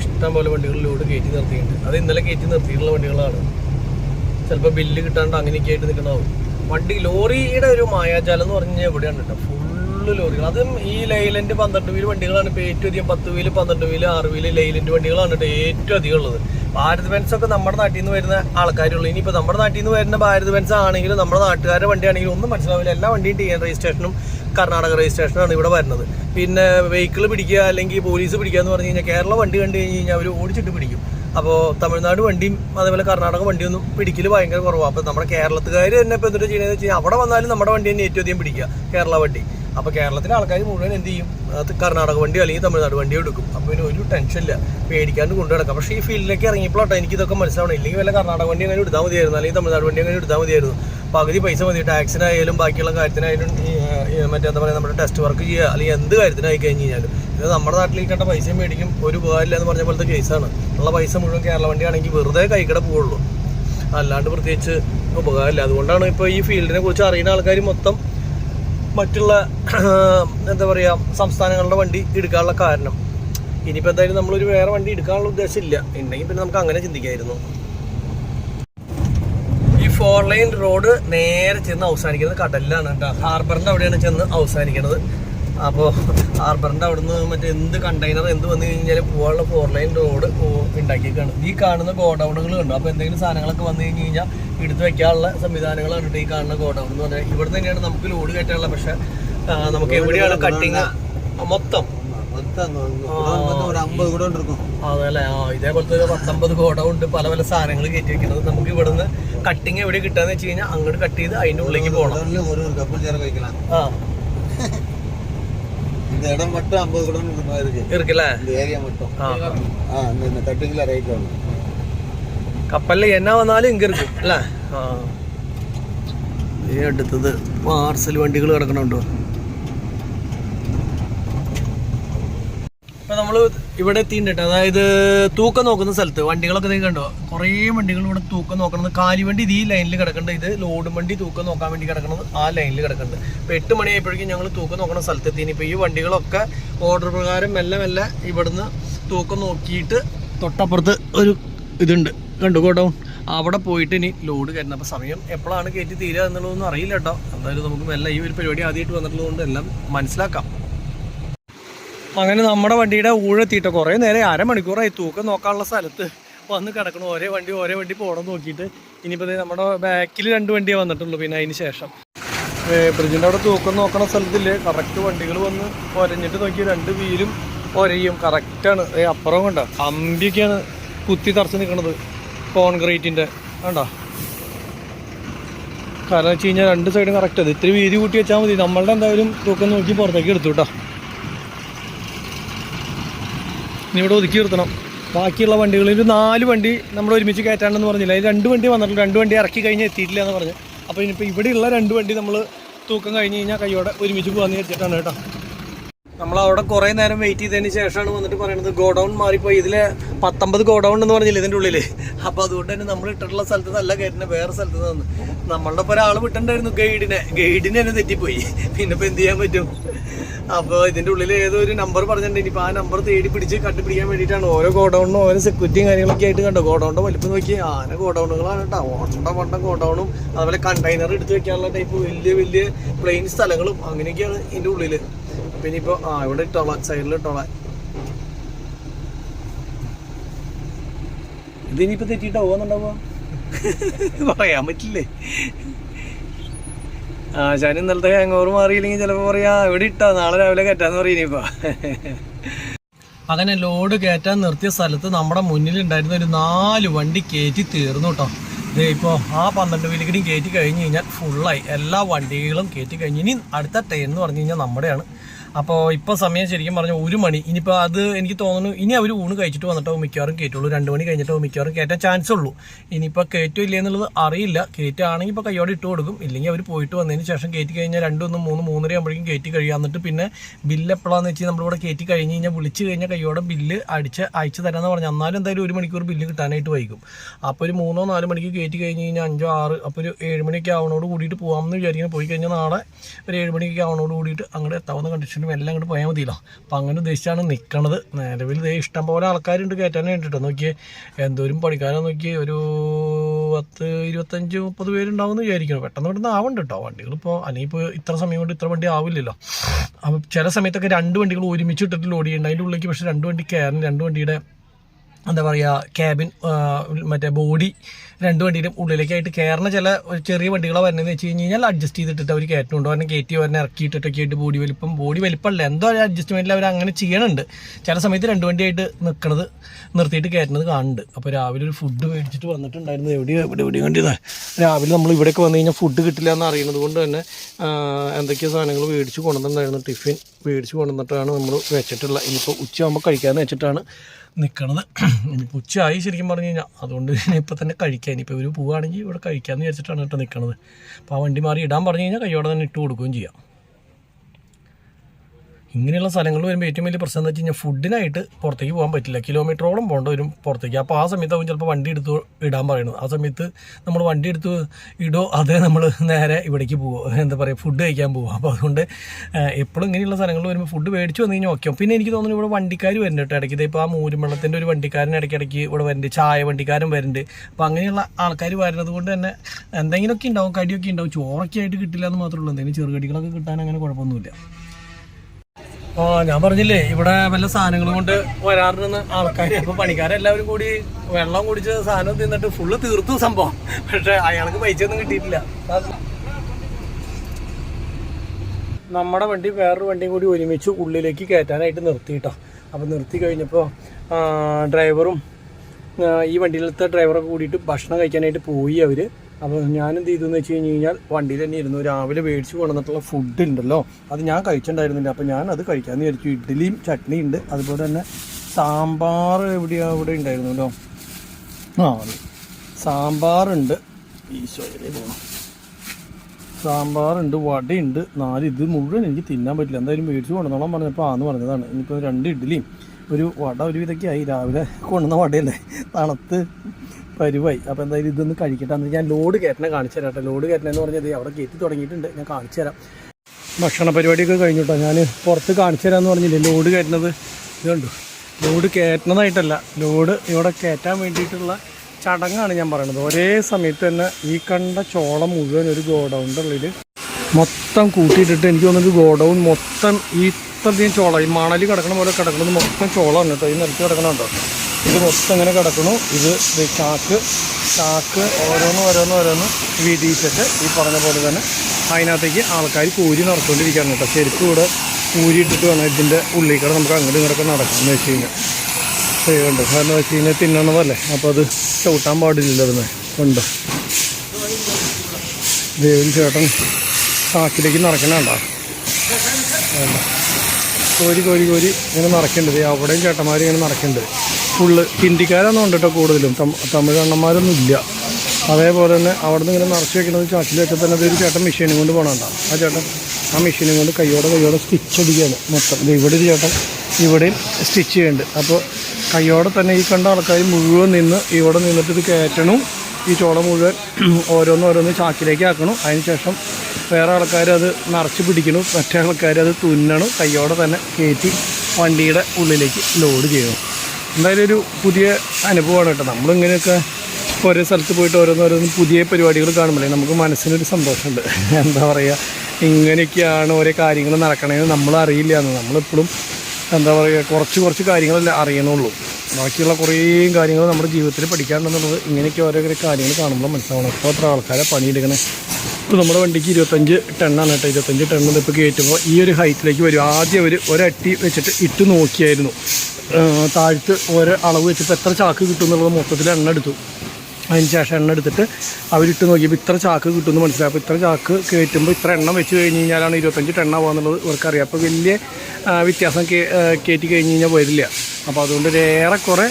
ഇഷ്ടം പോലെ വണ്ടികൾ ലോഡ് കയറ്റി നിർത്തിയിട്ടുണ്ട്. അത് ഇന്നലെ കയറ്റി നിർത്തിയിട്ടുള്ള വണ്ടികളാണ്. ചിലപ്പോൾ ബില്ല് കിട്ടാണ്ട് അങ്ങനെയൊക്കെ ആയിട്ട് നിൽക്കണാവും വണ്ടി ലോറിയുടെ ഒരു മായാജാലം എന്ന് പറഞ്ഞാൽ എവിടെയാണ് കേട്ടോ ഫുള്ള് ലോറികൾ അതും ഈ ലൈലൻഡ് പന്ത്രണ്ട് വീൽ വണ്ടികളാണ്. ഇപ്പോൾ ഏറ്റവും അധികം പത്ത് വീൽ പന്ത്രണ്ട് വീൽ ആറ് വീൽ ലൈലൻഡ് വണ്ടികളാണ് കേട്ടോ ഏറ്റവും അധികം ഉള്ളത്. ഭാരത് ബെൻസ് ഒക്കെ നമ്മുടെ നാട്ടിൽ നിന്ന് വരുന്ന ആൾക്കാരുള്ളൂ. ഇനിയിപ്പോൾ നമ്മുടെ നാട്ടിൽ നിന്ന് വരുന്ന ഭാരത് ബെൻസ് ആണെങ്കിലും നമ്മുടെ നാട്ടുകാരുടെ വണ്ടി ആണെങ്കിലും ഒന്നും മനസ്സിലാവില്ല. എല്ലാ വണ്ടിയും ടി എൻ രജിസ്ട്രേഷനും കർണാടക രജിസ്ട്രേഷനാണ് ഇവിടെ വരുന്നത്. പിന്നെ വെഹിക്കിൾ പിടിക്കുക അല്ലെങ്കിൽ പോലീസ് പിടിക്കുക എന്ന് പറഞ്ഞു കഴിഞ്ഞാൽ കേരള വണ്ടി കണ്ടു കഴിഞ്ഞ് കഴിഞ്ഞാൽ അവർ ഓടിച്ചിട്ട് പിടിക്കും. അപ്പോൾ തമിഴ്നാട് വണ്ടിയും അതേപോലെ കർണാടക വണ്ടിയൊന്നും പിടിക്കൽ ഭയങ്കര കുറവാണ് അപ്പോൾ നമ്മുടെ കേരളത്തുകാർ തന്നെ ഇപ്പോൾ എന്തൊരു ചെയ്യണമെന്ന് വെച്ച് കഴിഞ്ഞാൽ അവിടെ വന്നാലും നമ്മുടെ വണ്ടി തന്നെ ഏറ്റവും അധികം പിടിക്കുക കേരള വണ്ടി. അപ്പോൾ കേരളത്തിലെ ആൾക്കാർ മുഴുവൻ എന്ത് ചെയ്യും? അത് കർണാടക വണ്ടിയോ അല്ലെങ്കിൽ തമിഴ്നാട് വണ്ടിയോ എടുക്കും. അപ്പോൾ ഇതിന് ഒരു ടെൻഷനില്ല പേടിക്കാണ്ട് കൊണ്ടു നടക്കാം. പക്ഷേ ഈ ഫീൽഡിലേക്ക് ഇറങ്ങിയപ്പോഴാട്ടോ എനിക്ക് ഇതൊക്കെ മനസ്സിലാവണം ഇല്ലെങ്കിൽ വല്ല കർണാടക വണ്ടി അങ്ങനെ എടുത്താൽ മതിയായിരുന്നു. അല്ലെങ്കിൽ തമിഴ്നാട് വണ്ടി അങ്ങനെ എടുത്താൽ മതിയായിരുന്നു. പകുതി പൈസ മതി. ടാക്സിനായാലും ബാക്കിയുള്ള കാര്യത്തിനായാലും മറ്റേ എന്താ പറയുക നമ്മുടെ ടെസ്റ്റ് വർക്ക് ചെയ്യുക. അല്ലെങ്കിൽ എന്ത് കാര്യത്തിനായി കഴിഞ്ഞ് കഴിഞ്ഞാലും. ഇത് നമ്മുടെ നാട്ടിലേക്ക് കണ്ട പൈസയും മേടിക്കും ഒരു ഉപകാരമില്ല എന്ന് പറഞ്ഞ പോലത്തെ കേസാണ് ഉള്ള പൈസ മുഴുവൻ കേരള വണ്ടിയാണെങ്കിൽ വെറുതെ കൈക്കട പോവുള്ളൂ. അല്ലാണ്ട് പ്രത്യേകിച്ച് ഉപകാരമില്ല. അതുകൊണ്ടാണ് ഇപ്പോൾ ഈ ഫീൽഡിനെ കുറിച്ച് അറിയുന്ന ആൾക്കാർ മൊത്തം മറ്റുള്ള എന്താ പറയുക സംസ്ഥാനങ്ങളുടെ വണ്ടി എടുക്കാനുള്ള കാരണം. ഇനിയിപ്പോൾ എന്തായാലും നമ്മളൊരു വേറെ വണ്ടി എടുക്കാനുള്ള ഉദ്ദേശമില്ല. ഉണ്ടെങ്കിൽ പിന്നെ നമുക്ക് അങ്ങനെ ചിന്തിക്കായിരുന്നു. ഈ ഫോർ ലൈൻ റോഡ് നേരെ ചെന്ന് അവസാനിക്കുന്നത് കടലിലാണ് കേട്ടോ. ഹാർബറിന്റെ അവിടെയാണ് ചെന്ന് അവസാനിക്കുന്നത്. അപ്പോൾ ഹാർബറിന്റെ അവിടുന്ന് മറ്റേ എന്ത് കണ്ടെയ്നർ എന്ത് വന്നു കഴിഞ്ഞാൽ പോകാനുള്ള ഫോർ ലൈൻ റോഡ് ഉണ്ടാക്കിയേക്കാണ്. ഈ കാണുന്ന ഗോഡൗണുകൾ കണ്ടു? അപ്പോൾ എന്തെങ്കിലും സാധനങ്ങളൊക്കെ വന്നു കഴിഞ്ഞ് കഴിഞ്ഞാൽ എടുത്ത് വെക്കാനുള്ള സംവിധാനങ്ങളാണ് കേട്ടോ ഈ കാണുന്ന ഗോഡൗൺ എന്ന് പറഞ്ഞാൽ ഇവിടെ തന്നെയാണ് നമുക്ക് ലോഡ് കയറ്റാനുള്ള പക്ഷേ ആ, നമുക്ക് എവിടെയാണ് കട്ടിങ് മൊത്തം ஒரு ஐம்பது கூட இருக்கும் അതല്ലേ ആ ഇതേപോലത്തെ ഒരു പത്തൊമ്പത് ഗോഡൗൺ ഉണ്ട് പല പല സാധനങ്ങൾ കയറ്റി വെക്കുന്നത് നമുക്ക് ഇവിടുന്ന് കട്ടിങ് എവിടെ കിട്ടാന്ന് വെച്ച് കഴിഞ്ഞാൽ അങ്ങോട്ട് കട്ട് ചെയ്ത് അതിൻ്റെ ഉള്ളിലേക്ക് പോകണം குடோன்ல ஒரு ஒரு கப்பல் சேர வைக்கலாம் ആ இந்த இடம் மட்டும் ஐம்பது குடோன் இந்த மாதிரி இருக்கு ഇറുക്കല്ലേ இந்த ஏரியா மட்டும் ആ ஆ இந்த இந்த தட்டுங்களா ரைட் வரும் കപ്പലിൽ എന്നാ വന്നാലും ഇങ്ക ഇരിക്കും അല്ലേ? ആ. ഈ അടുത്തത് പാർസൽ വണ്ടികൾ കിടക്കണുണ്ടോ? ഇപ്പൊ നമ്മൾ ഇവിടെ എത്തിയിട്ടുണ്ട്. അതായത് തൂക്കം നോക്കുന്ന സ്ഥലത്ത് വണ്ടികളൊക്കെ നിങ്ങൾ കണ്ടോ? കുറേ വണ്ടികൾ ഇവിടെ തൂക്കം നോക്കണത്. കാലിവണ്ടി ഇത് ഈ ലൈനിൽ കിടക്കുന്നുണ്ട് ഇത് ലോഡ് വണ്ടി തൂക്കം നോക്കാൻ വേണ്ടി കിടക്കുന്നത് ആ ലൈനിൽ കിടക്കുന്നുണ്ട് ഇപ്പൊ എട്ട് മണിയായപ്പോഴേക്കും ഞങ്ങൾ തൂക്കം നോക്കണ സ്ഥലത്ത് എത്തി ഇപ്പൊ ഈ വണ്ടികളൊക്കെ ഓർഡർ പ്രകാരം മെല്ലെ മെല്ലെ ഇവിടുന്ന് തൂക്കം നോക്കിയിട്ട് തൊട്ടപ്പുറത്ത് ഒരു ഇതുണ്ട്. കണ്ടു കേട്ടോ. അവിടെ പോയിട്ട് ഇനി ലോഡ് കയറ്റണം. അപ്പോൾ സമയം എപ്പോഴാണ് കയറ്റി തീരുക എന്നുള്ളതൊന്നും അറിയില്ല കേട്ടോ. എന്തായാലും നമുക്ക് എല്ലാം ഈ ഒരു പരിപാടി ആദ്യമായിട്ട് വന്നിട്ടുള്ളത് കൊണ്ട് എല്ലാം മനസ്സിലാക്കാം. അങ്ങനെ നമ്മുടെ വണ്ടിയുടെ ഊഴെത്തിയിട്ട് കുറേ നേരം അരമണിക്കൂറായി തൂക്കം നോക്കാനുള്ള സ്ഥലത്ത് വന്ന് കിടക്കണം ഒരേ വണ്ടി ഒരേ വണ്ടി പോകണം നോക്കിയിട്ട് ഇനിയിപ്പോൾ നമ്മുടെ ബാക്കിൽ രണ്ട് വണ്ടിയേ വന്നിട്ടുള്ളൂ പിന്നെ അതിന് ശേഷം. ബ്രിഡ്ജിന്റെ അവിടെ തൂക്കം നോക്കണ സ്ഥലത്തില്ലേ? കറക്റ്റ് വണ്ടികൾ വന്ന് ഒരഞ്ഞിട്ട് നോക്കി രണ്ട് വീലും ഒരയും. കറക്റ്റാണ് അപ്പുറം കണ്ട? കമ്പിയൊക്കെയാണ് കുത്തി തറച്ച് നിൽക്കണത് കോൺക്രീറ്റിന്റെ കണ്ടോ? കാരണം വെച്ച് കഴിഞ്ഞാൽ രണ്ട് സൈഡും കറക്റ്റ് അത് ഇത്തിരി വീതി കൂട്ടി വെച്ചാൽ മതി. നമ്മളുടെ എന്തായാലും തൂക്കം നോക്കി പുറത്തേക്ക് എടുത്തു കേട്ടോ. ഇനി ഇവിടെ ഒതുക്കി നിർത്തണം. ബാക്കിയുള്ള വണ്ടികളിൽ ഒരു നാല് വണ്ടി നമ്മൾ ഒരുമിച്ച് കയറ്റാണ്ടെന്ന് പറഞ്ഞില്ല. അതിൽ രണ്ട് വണ്ടി വന്നിട്ടുണ്ട്. രണ്ട് വണ്ടി ഇറക്കി കഴിഞ്ഞ് എത്തിയിട്ടില്ല എന്ന് പറഞ്ഞു. അപ്പോൾ ഇനിയിപ്പോൾ ഇവിടെയുള്ള രണ്ട് വണ്ടി നമ്മൾ തൂക്കം കഴിഞ്ഞ് കഴിഞ്ഞാൽ കൈയോടെ ഒരുമിച്ച് പോകാമെന്ന് വിചാരിച്ചിട്ടാണ് കേട്ടോ. നമ്മൾ അവിടെ കുറേ നേരം വെയിറ്റ് ചെയ്തതിന് ശേഷമാണ് വന്നിട്ട് പറയുന്നത് ഗോഡൗൺ മാറിപ്പോയി. ഇതിൽ പത്തൊമ്പത് ഗോഡൗൺ എന്ന് പറഞ്ഞില്ല ഇതിന്റെ ഉള്ളിൽ? അപ്പൊ അതുകൊണ്ട് തന്നെ നമ്മൾ ഇട്ടിട്ടുള്ള സ്ഥലത്ത് നല്ല കയറ്റുന്ന വേറെ സ്ഥലത്ത് നിന്ന് നമ്മളുടെ ഒപ്പം ഒരാൾ വിട്ടുണ്ടായിരുന്നു ഗൈഡിനെ. ഗൈഡിനെ തന്നെ തെറ്റിപ്പോയി. പിന്നെ ഇപ്പൊ എന്ത് ചെയ്യാൻ പറ്റും? അപ്പൊ ഇതിന്റെ ഉള്ളിൽ ഏതോ ഒരു നമ്പർ പറഞ്ഞിട്ടുണ്ട്. ഇനിയിപ്പോ ആ നമ്പർ തേടി പിടിച്ച് കണ്ടുപിടിക്കാൻ വേണ്ടിയിട്ടാണ് ഓരോ ഗോഡൗണിനും ഓരോ സെക്യൂരിറ്റിയും കാര്യങ്ങളൊക്കെ ആയിട്ട് കണ്ടോ? ഗോഡൗണിന്റെ വലിപ്പം നോക്കി. ആന ഗോഡൗണുകളാണ് കേട്ടോ. ഓട്ട വണ്ടം ഗോഡൗണും അതുപോലെ കണ്ടെയ്നർ എടുത്ത് വെക്കാനുള്ള ടൈപ്പ് വലിയ വലിയ പ്ലെയിൻ സ്ഥലങ്ങളും അങ്ങനെയൊക്കെയാണ് ഇതിന്റെ ഉള്ളിൽ. പിന്നെ ഇപ്പോൾ ആ ഇവിടെ ഇട്ടോളാം. സൈഡിൽ ഇട്ടോളാം. ഇതിനിപ്പോ തെറ്റിട്ടാ പോകുന്നുണ്ടാവുക പറയാൻ പറ്റില്ലേ? ആ ഞാൻ ഇന്നലത്തെ ഹാങ് ഓവർ മാറിയില്ലെങ്കിൽ ചിലപ്പോൾ പറയാ ഇവിടെ ഇട്ടാ നാളെ രാവിലെ കയറ്റാന്ന് പറയുന്നിപ്പോ അങ്ങനെ ലോഡ് കയറ്റാൻ നിർത്തിയ സ്ഥലത്ത് നമ്മുടെ മുന്നിൽ ഉണ്ടായിരുന്ന ഒരു നാല് വണ്ടി കയറ്റി തീർന്നു കേട്ടോ ഇതേ ഇപ്പോൾ ആ പന്ത്രണ്ട് വീലുകടിയും കയറ്റി കഴിഞ്ഞ് കഴിഞ്ഞാൽ ഫുള്ളായി എല്ലാ വണ്ടികളും കയറ്റി കഴിഞ്ഞ് ഇനി അടുത്ത ട്രെയിൻ എന്ന് പറഞ്ഞു കഴിഞ്ഞാൽ നമ്മുടെയാണ്. അപ്പോൾ ഇപ്പോൾ സമയം ശരിക്കും പറഞ്ഞു ഒരു മണി. ഇനിയിപ്പോൾ അത് എനിക്ക് തോന്നുന്നു ഇനി അവർ ഊണ് കഴിച്ചിട്ട് വന്നിട്ടോ മിക്കവാറും കയറ്റുള്ളൂ രണ്ട് മണി കഴിഞ്ഞിട്ടോ മിക്കവാറും കയറ്റാൻ ചാൻസ് ഉള്ളൂ. ഇനിയിപ്പോൾ കയറ്റോ ഇല്ല എന്നുള്ളത് അറിയില്ല. കയറ്റുകയാണെങ്കിൽ ഇപ്പോൾ കയ്യോടെ ഇട്ട് കൊടുക്കും. ഇല്ലെങ്കിൽ അവർ പോയിട്ട് വന്നതിന് ശേഷം കയറ്റി കഴിഞ്ഞാൽ രണ്ടൊന്നും മൂന്ന് മൂന്നര ആകുമ്പോഴേക്കും കയറ്റി കഴിയാം. എന്നിട്ട് പിന്നെ ബില്ല് എപ്പോഴാന്ന് വെച്ചാൽ നമ്മളിവിടെ കയറ്റി കഴിഞ്ഞ് കഴിഞ്ഞാൽ വിളിച്ച് കഴിഞ്ഞാൽ കയ്യോടെ ബില്ല് അടിച്ച് അയച്ചു തരാമെന്ന് പറഞ്ഞു. എന്നാലും എന്തായാലും ഒരു മണിക്കൂർ ബില്ല് കിട്ടാനായിട്ട് വൈകും. അപ്പോൾ ഒരു മൂന്നോ നാല് മണിക്ക് കയറ്റി കഴിഞ്ഞ് കഴിഞ്ഞാൽ അഞ്ചോ ആറ് അപ്പോൾ ഒരു ഏഴ് മണിയൊക്കെ ആവണോട് കൂടിയിട്ട് പോകാമെന്ന് വിചാരിക്കുന്നത് പോയി കഴിഞ്ഞാൽ നാളെ ഒരു ഏഴ് മണിയൊക്കെ ആവണോട് കൂടിയിട്ട് അങ്ങോട്ട് എത്താവുന്ന കണ്ടീഷനും എല്ലാം അങ്ങോട്ട് പോയാൽ മതിയല്ലോ. അപ്പോൾ അങ്ങനെ ഉദ്ദേശിച്ചാണ് നിൽക്കണത് നിലവിൽ ദേ ഇഷ്ടം പോലെ ആൾക്കാരുണ്ട് കയറ്റാൻ വേണ്ടിയിട്ട്. നോക്കിയേ എന്തോരും പണിക്കാരെ നോക്കി ഒരു പത്ത് ഇരുപത്തഞ്ച് മുപ്പത് പേരുണ്ടാവുമെന്ന് വിചാരിക്കണം പെട്ടെന്ന് പെട്ടെന്ന് ആവണ്ട കേട്ടോ വണ്ടികൾ ഇപ്പോൾ അല്ലെങ്കിൽ ഇപ്പോൾ ഇത്ര സമയം കൊണ്ട് ഇത്ര വണ്ടി ആവില്ലല്ലോ. അപ്പോൾ ചില സമയത്തൊക്കെ രണ്ട് വണ്ടികൾ ഒരുമിച്ച് ഇട്ടിട്ട് ലോഡ് ചെയ്യേണ്ട. അതിന്റെ ഉള്ളിലേക്ക് പക്ഷേ രണ്ട് വണ്ടി കയറി രണ്ട് വണ്ടിയുടെ എന്താ പറയുക ക്യാബിൻ മറ്റേ ബോഡി രണ്ട് വണ്ടിയിലും ഉള്ളിലേക്കായിട്ട് കയറുന്ന ചില ചെറിയ വണ്ടികളെ വരുന്നതെന്ന് വെച്ച് കഴിഞ്ഞ് കഴിഞ്ഞാൽ അഡ്ജസ്റ്റ് ചെയ്തിട്ട് അവർ കയറ്റുന്നുണ്ട് അവരെ കയറ്റി അവരെ ഇറക്കിയിട്ടൊക്കെ ആയിട്ട് ബോഡി വലിപ്പം ബോഡി വലിപ്പമല്ല എന്തോ ഒരു അഡ്ജസ്റ്റ്മെന്റിൽ അവർ അങ്ങനെ ചെയ്യണുണ്ട്. ചില സമയത്ത് രണ്ട് വണ്ടിയായിട്ട് നിൽക്കണത് നിർത്തിയിട്ട് കയറ്റുന്നത് കാണുന്നുണ്ട്. അപ്പോൾ രാവിലെ ഒരു ഫുഡ് മേടിച്ചിട്ട് വന്നിട്ടുണ്ടായിരുന്നു. എവിടെയോ എവിടെ എവിടെ കണ്ടിതാ രാവിലെ നമ്മൾ ഇവിടെയൊക്കെ വന്നു കഴിഞ്ഞാൽ ഫുഡ് കിട്ടില്ല എന്ന് അറിയുന്നത് കൊണ്ട് തന്നെ എന്തൊക്കെയോ സാധനങ്ങൾ മേടിച്ച് കൊണ്ടുവന്നിട്ടുണ്ടായിരുന്നു. ടിഫിൻ മേടിച്ച് കൊണ്ടുവന്നിട്ടാണ് നമ്മൾ വെച്ചിട്ടുള്ള ഇനിയിപ്പോൾ ഉച്ചയാകുമ്പോൾ കഴിക്കാമെന്ന് വെച്ചിട്ടാണ് നിൽക്കണത് ഇനിയിപ്പോൾ ഉച്ചയായി ശരിക്കും പറഞ്ഞു കഴിഞ്ഞാൽ അതുകൊണ്ട് ഇനിയിപ്പോൾ തന്നെ കഴിക്കാം. ഇനിയിപ്പോൾ ഇവർ പോവുകയാണെങ്കിൽ ഇവിടെ കഴിക്കാമെന്ന് വിചാരിച്ചിട്ടാണ് കേട്ടോ നിൽക്കണത് അപ്പോൾ ആ വണ്ടി മാറി ഇടാൻ പറഞ്ഞു കഴിഞ്ഞാൽ കൈയോടെ തന്നെ ഇട്ട് കൊടുക്കുകയും ചെയ്യാം. ഇങ്ങനെയുള്ള സ്ഥലങ്ങൾ വരുമ്പോൾ ഏറ്റവും വലിയ പ്രശ്നം എന്ന് വെച്ച് കഴിഞ്ഞാൽ ഫുഡിനായിട്ട് പുറത്തേക്ക് പോകാൻ പറ്റില്ല. കിലോമീറ്ററോളം പോകേണ്ട വരും പുറത്തേക്ക്. അപ്പോൾ ആ സമയത്ത് അവൻ ചിലപ്പോൾ വണ്ടി എടുത്ത് ഇടാൻ പറയുന്നു ആ സമയത്ത് നമ്മൾ വണ്ടി എടുത്ത് ഇടോ അതേ നമ്മൾ നേരെ ഇവിടേക്ക് പോകുമോ എന്താ പറയുക ഫുഡ് കഴിക്കാൻ പോകും അപ്പോൾ അതുകൊണ്ട് എപ്പോഴും ഇങ്ങനെയുള്ള സ്ഥലങ്ങൾ വരുമ്പോൾ ഫുഡ് മേടിച്ച് വന്നു കഴിഞ്ഞാൽ ഓക്കെ പിന്നെ എനിക്ക് തോന്നുന്നു ഇവിടെ വണ്ടിക്കാർ വരുന്നുണ്ട് കേട്ടോ ഇടയ്ക്ക്. ഇപ്പോൾ ആ മൂരുമ്പള്ളത്തിന്റെ ഒരു വണ്ടിക്കാരൻ ഇടയ്ക്കിടയ്ക്ക് ഇവിടെ വരുന്നുണ്ട്. ചായ വണ്ടിക്കാരൻ വരുന്നുണ്ട്. അപ്പോൾ അങ്ങനെയുള്ള ആൾക്കാർ വരുന്നത് കൊണ്ട് തന്നെ എന്തെങ്കിലുമൊക്കെ ഉണ്ടാവും കടിയൊക്കെ ഉണ്ടാവും. ചോറൊക്കെ ആയിട്ട് കിട്ടില്ല എന്ന് മാത്രമേ ഉള്ളൂ. എന്തെങ്കിലും ചെറുകടികളൊക്കെ കിട്ടാൻ അങ്ങനെ കുഴപ്പമൊന്നുമില്ല. ആ ഞാൻ പറഞ്ഞില്ലേ ഇവിടെ വല്ല സാധനങ്ങളും കൊണ്ട് വരാറുണ്ടെന്ന് ആൾക്കാർ അപ്പൊ പണിക്കാരെല്ലാവരും കൂടി വെള്ളം കുടിച്ച് സാധനം തിന്നിട്ട് ഫുള്ള് തീർത്തു സംഭവം. പക്ഷെ അയാൾക്ക് പൈസ ഒന്നും കിട്ടിയിട്ടില്ല. നമ്മുടെ വണ്ടി വേറൊരു വണ്ടിയും കൂടി ഒരുമിച്ച് ഉള്ളിലേക്ക് കയറ്റാനായിട്ട് നിർത്തിയിട്ടോ അപ്പം നിർത്തി കഴിഞ്ഞപ്പോൾ ഡ്രൈവറും ഈ വണ്ടിയിലത്തെ ഡ്രൈവറൊക്കെ കൂടിയിട്ട് ഭക്ഷണം കഴിക്കാനായിട്ട് പോയി അവർ അപ്പോൾ ഞാനെന്ത് ചെയ്തു എന്ന് വെച്ച് കഴിഞ്ഞ് കഴിഞ്ഞാൽ വണ്ടിയിൽ തന്നെ ഇരുന്നു. രാവിലെ മേടിച്ച് കൊണ്ടുവന്നിട്ടുള്ള ഫുഡ് ഉണ്ടല്ലോ. അത് ഞാൻ കഴിച്ചിട്ടുണ്ടായിരുന്നില്ല. അപ്പോൾ ഞാൻ അത് കഴിക്കാമെന്ന് വിചാരിച്ചു. ഇഡ്ഡലിയും ചട്നി ഉണ്ട്. അതുപോലെ തന്നെ സാമ്പാർ എവിടെയാ? അവിടെ ഉണ്ടായിരുന്നല്ലോ ആ സാമ്പാറുണ്ട് ഈശോയിലേ പോകണം സാമ്പാറുണ്ട് വടയുണ്ട് നാല് ഇത് മുഴുവൻ എനിക്ക് തിന്നാൻ പറ്റില്ല. എന്തായാലും മേടിച്ച് കൊണ്ടുവന്നോളാം പറഞ്ഞപ്പോൾ ആന്ന് പറഞ്ഞതാണ്. ഇനിയിപ്പോൾ രണ്ട് ഇഡ്ഡലിയും ഒരു വട ഒരു വിധക്കായി രാവിലെ കൊണ്ടുവന്ന വടയല്ലേ? തണുത്ത് പരുവായി. അപ്പോൾ എന്തായാലും ഇതൊന്ന് കഴിക്കട്ടെ. എന്നിട്ട് ഞാൻ ലോഡ് കയറ്റനെ കാണിച്ചു തരാം കേട്ടോ. ലോഡ് കയറ്റണം എന്ന് പറഞ്ഞത് അവിടെ കയറ്റി തുടങ്ങിയിട്ടുണ്ട്. ഞാൻ കാണിച്ചു തരാം. ഭക്ഷണ പരിപാടിയൊക്കെ കഴിഞ്ഞു കേട്ടോ. ഞാൻ പുറത്ത് കാണിച്ചു തരാമെന്ന് പറഞ്ഞില്ലേ? ലോഡ് കയറ്റുന്നത്. ഇതുണ്ട് ലോഡ് കയറ്റുന്നതായിട്ടല്ല. ലോഡ് ഇവിടെ കയറ്റാൻ വേണ്ടിയിട്ടുള്ള ചടങ്ങാണ് ഞാൻ പറയുന്നത് ഒരേ സമയത്ത് തന്നെ ഈ കണ്ട ചോളം മുഴുവൻ ഒരു ഗോഡൗണിന്റെ ഉള്ളിൽ മൊത്തം കൂട്ടിയിട്ടിട്ട് എനിക്ക് തോന്നുന്നത് ഗോഡൗൺ മൊത്തം ഈ ഇത്രയധികം ചോളം ഈ മണൽ കിടക്കണ പോലെ കിടക്കുന്നത് മൊത്തം ചോളമാണ് കേട്ടോ. ഈ നിലത്ത് കിടക്കണുണ്ടോ ഇത് മൊത്തം ഇങ്ങനെ കിടക്കണു ഇത് ചാക്ക് ചാക്ക് ഓരോന്ന് ഓരോന്ന് ഓരോന്ന് വീതിയിച്ചിട്ട് ഈ പറഞ്ഞ പോലെ തന്നെ അതിനകത്തേക്ക് ആൾക്കാർ കൂരി നടത്തുകൊണ്ടിരിക്കുകയാണ് കേട്ടോ. ശരിക്കും ഇവിടെ കൂരി ഇട്ടിട്ട് വേണം ഇതിന്റെ ഉള്ളിൽ കൂടെ നമുക്ക് അങ്ങോട്ടും ഇങ്ങോട്ടൊക്കെ നടക്കാമെന്ന് വെച്ച് കഴിഞ്ഞാൽ. ചെയ്യുന്നുണ്ട് കാരണം വെച്ച് കഴിഞ്ഞാൽ തിന്നണതല്ലേ? അപ്പോൾ അത് ചവിട്ടാൻ പാടില്ല അതിന് ഉണ്ട് ദേവൻ ചേട്ടൻ ചാക്കിലേക്ക് നടക്കണുണ്ടോ കോരി കോരി കോരി ഇങ്ങനെ നടക്കുന്നുണ്ട്. ദേ അവിടെയും ചേട്ടന്മാർ ഇങ്ങനെ നടക്കുന്നുണ്ട്. ഫുള്ള് ഹിന്ദിക്കാരൊന്നും ഉണ്ട് കേട്ടോ കൂടുതലും. തമിഴണ്ണന്മാരൊന്നും ഇല്ല അതേപോലെ തന്നെ അവിടെ നിന്ന് ഇങ്ങനെ നിറച്ച് വെക്കുന്നത് ചാച്ചിൽ വെച്ചാൽ തന്നെ ഒരു ചേട്ടൻ മെഷീനും കൊണ്ട് പോകണുണ്ടോ ആ ചേട്ടൻ ആ മെഷീനും കൊണ്ട് കയ്യോടെ കയ്യോടെ സ്റ്റിച്ച് അടിക്കുകയാണ് മൊത്തം. ഇവിടെ ഒരു ചേട്ടൻ ഇവിടെയും സ്റ്റിച്ച് ചെയ്യുന്നുണ്ട്. അപ്പോൾ കയ്യോടെ തന്നെ ഈ കണ്ട ആൾക്കാർ മുഴുവൻ നിന്ന് ഇവിടെ നിന്നിട്ട് ഇത് കയറ്റണം. ഈ ചോള മുഴുവൻ ഓരോന്ന് ഓരോന്ന് ചാക്കിലേക്ക് ആക്കണം. അതിനുശേഷം വേറെ ആൾക്കാർ അത് നിറച്ച് പിടിക്കണം. മറ്റേ ആൾക്കാർ അത് തുന്നണം. കയ്യോടെ തന്നെ കയറ്റി വണ്ടിയുടെ ഉള്ളിലേക്ക് ലോഡ് ചെയ്യണം. എന്തായാലും ഒരു പുതിയ അനുഭവമാണ് കേട്ടോ. നമ്മളിങ്ങനെയൊക്കെ ഓരോ സ്ഥലത്ത് പോയിട്ട് ഓരോന്നോരോന്ന് പുതിയ പരിപാടികൾ കാണുമ്പോഴേ നമുക്ക് മനസ്സിനൊരു സന്തോഷമുണ്ട്. എന്താ പറയുക ഇങ്ങനെയൊക്കെയാണ് ഓരോ കാര്യങ്ങൾ നടക്കണമെന്ന് നമ്മൾ അറിയില്ല എന്ന്. നമ്മളെപ്പോഴും എന്താ പറയുക കുറച്ച് കുറച്ച് കാര്യങ്ങളല്ല അറിയണുള്ളൂ. ബാക്കിയുള്ള കുറേ കാര്യങ്ങൾ നമ്മുടെ ജീവിതത്തിൽ പഠിക്കാനുണ്ടെന്നുള്ളത് ഇങ്ങനെയൊക്കെ ഓരോ കാര്യങ്ങൾ കാണുമ്പോൾ മനസ്സിലാവണം. ഇപ്പോൾ അത്ര ആൾക്കാരെ പണിയെടുക്കണേ? ഇപ്പോൾ നമ്മുടെ വണ്ടിക്ക് ഇരുപത്തഞ്ച് ടണ്ണാണ് കേട്ടോ. ഇരുപത്തഞ്ച് ടണ്ണ് ഇപ്പോൾ കയറ്റുമ്പോൾ ഈ ഒരു ഹൈറ്റിലേക്ക് വരും. ആദ്യം ഒരു ഒരട്ടി വെച്ചിട്ട് ഇട്ട് നോക്കിയായിരുന്നു. താഴ്ത്ത് ഓരോ അളവ് വെച്ചിട്ട് എത്ര ചാക്ക് കിട്ടും എന്നുള്ളത് മൊത്തത്തിൽ എണ്ണ എടുത്തു. അതിന് ശേഷം എണ്ണ എടുത്തിട്ട് അവരിട്ട് നോക്കിയപ്പോൾ ഇത്ര ചാക്ക് കിട്ടുമെന്ന് മനസ്സിലായി. അപ്പോൾ ഇത്ര ചാക്ക് കയറ്റുമ്പോൾ ഇത്ര എണ്ണം വെച്ച് കഴിഞ്ഞ് കഴിഞ്ഞാലാണ് ഇരുപത്തഞ്ച് ടണ്ണ പോകുന്നുള്ളത് ഇവർക്കറിയാം. അപ്പോൾ വലിയ വ്യത്യാസം കയറ്റി കഴിഞ്ഞ് കഴിഞ്ഞാൽ വരില്ല അപ്പോൾ അതുകൊണ്ട് ഒരു ഏറെക്കുറെ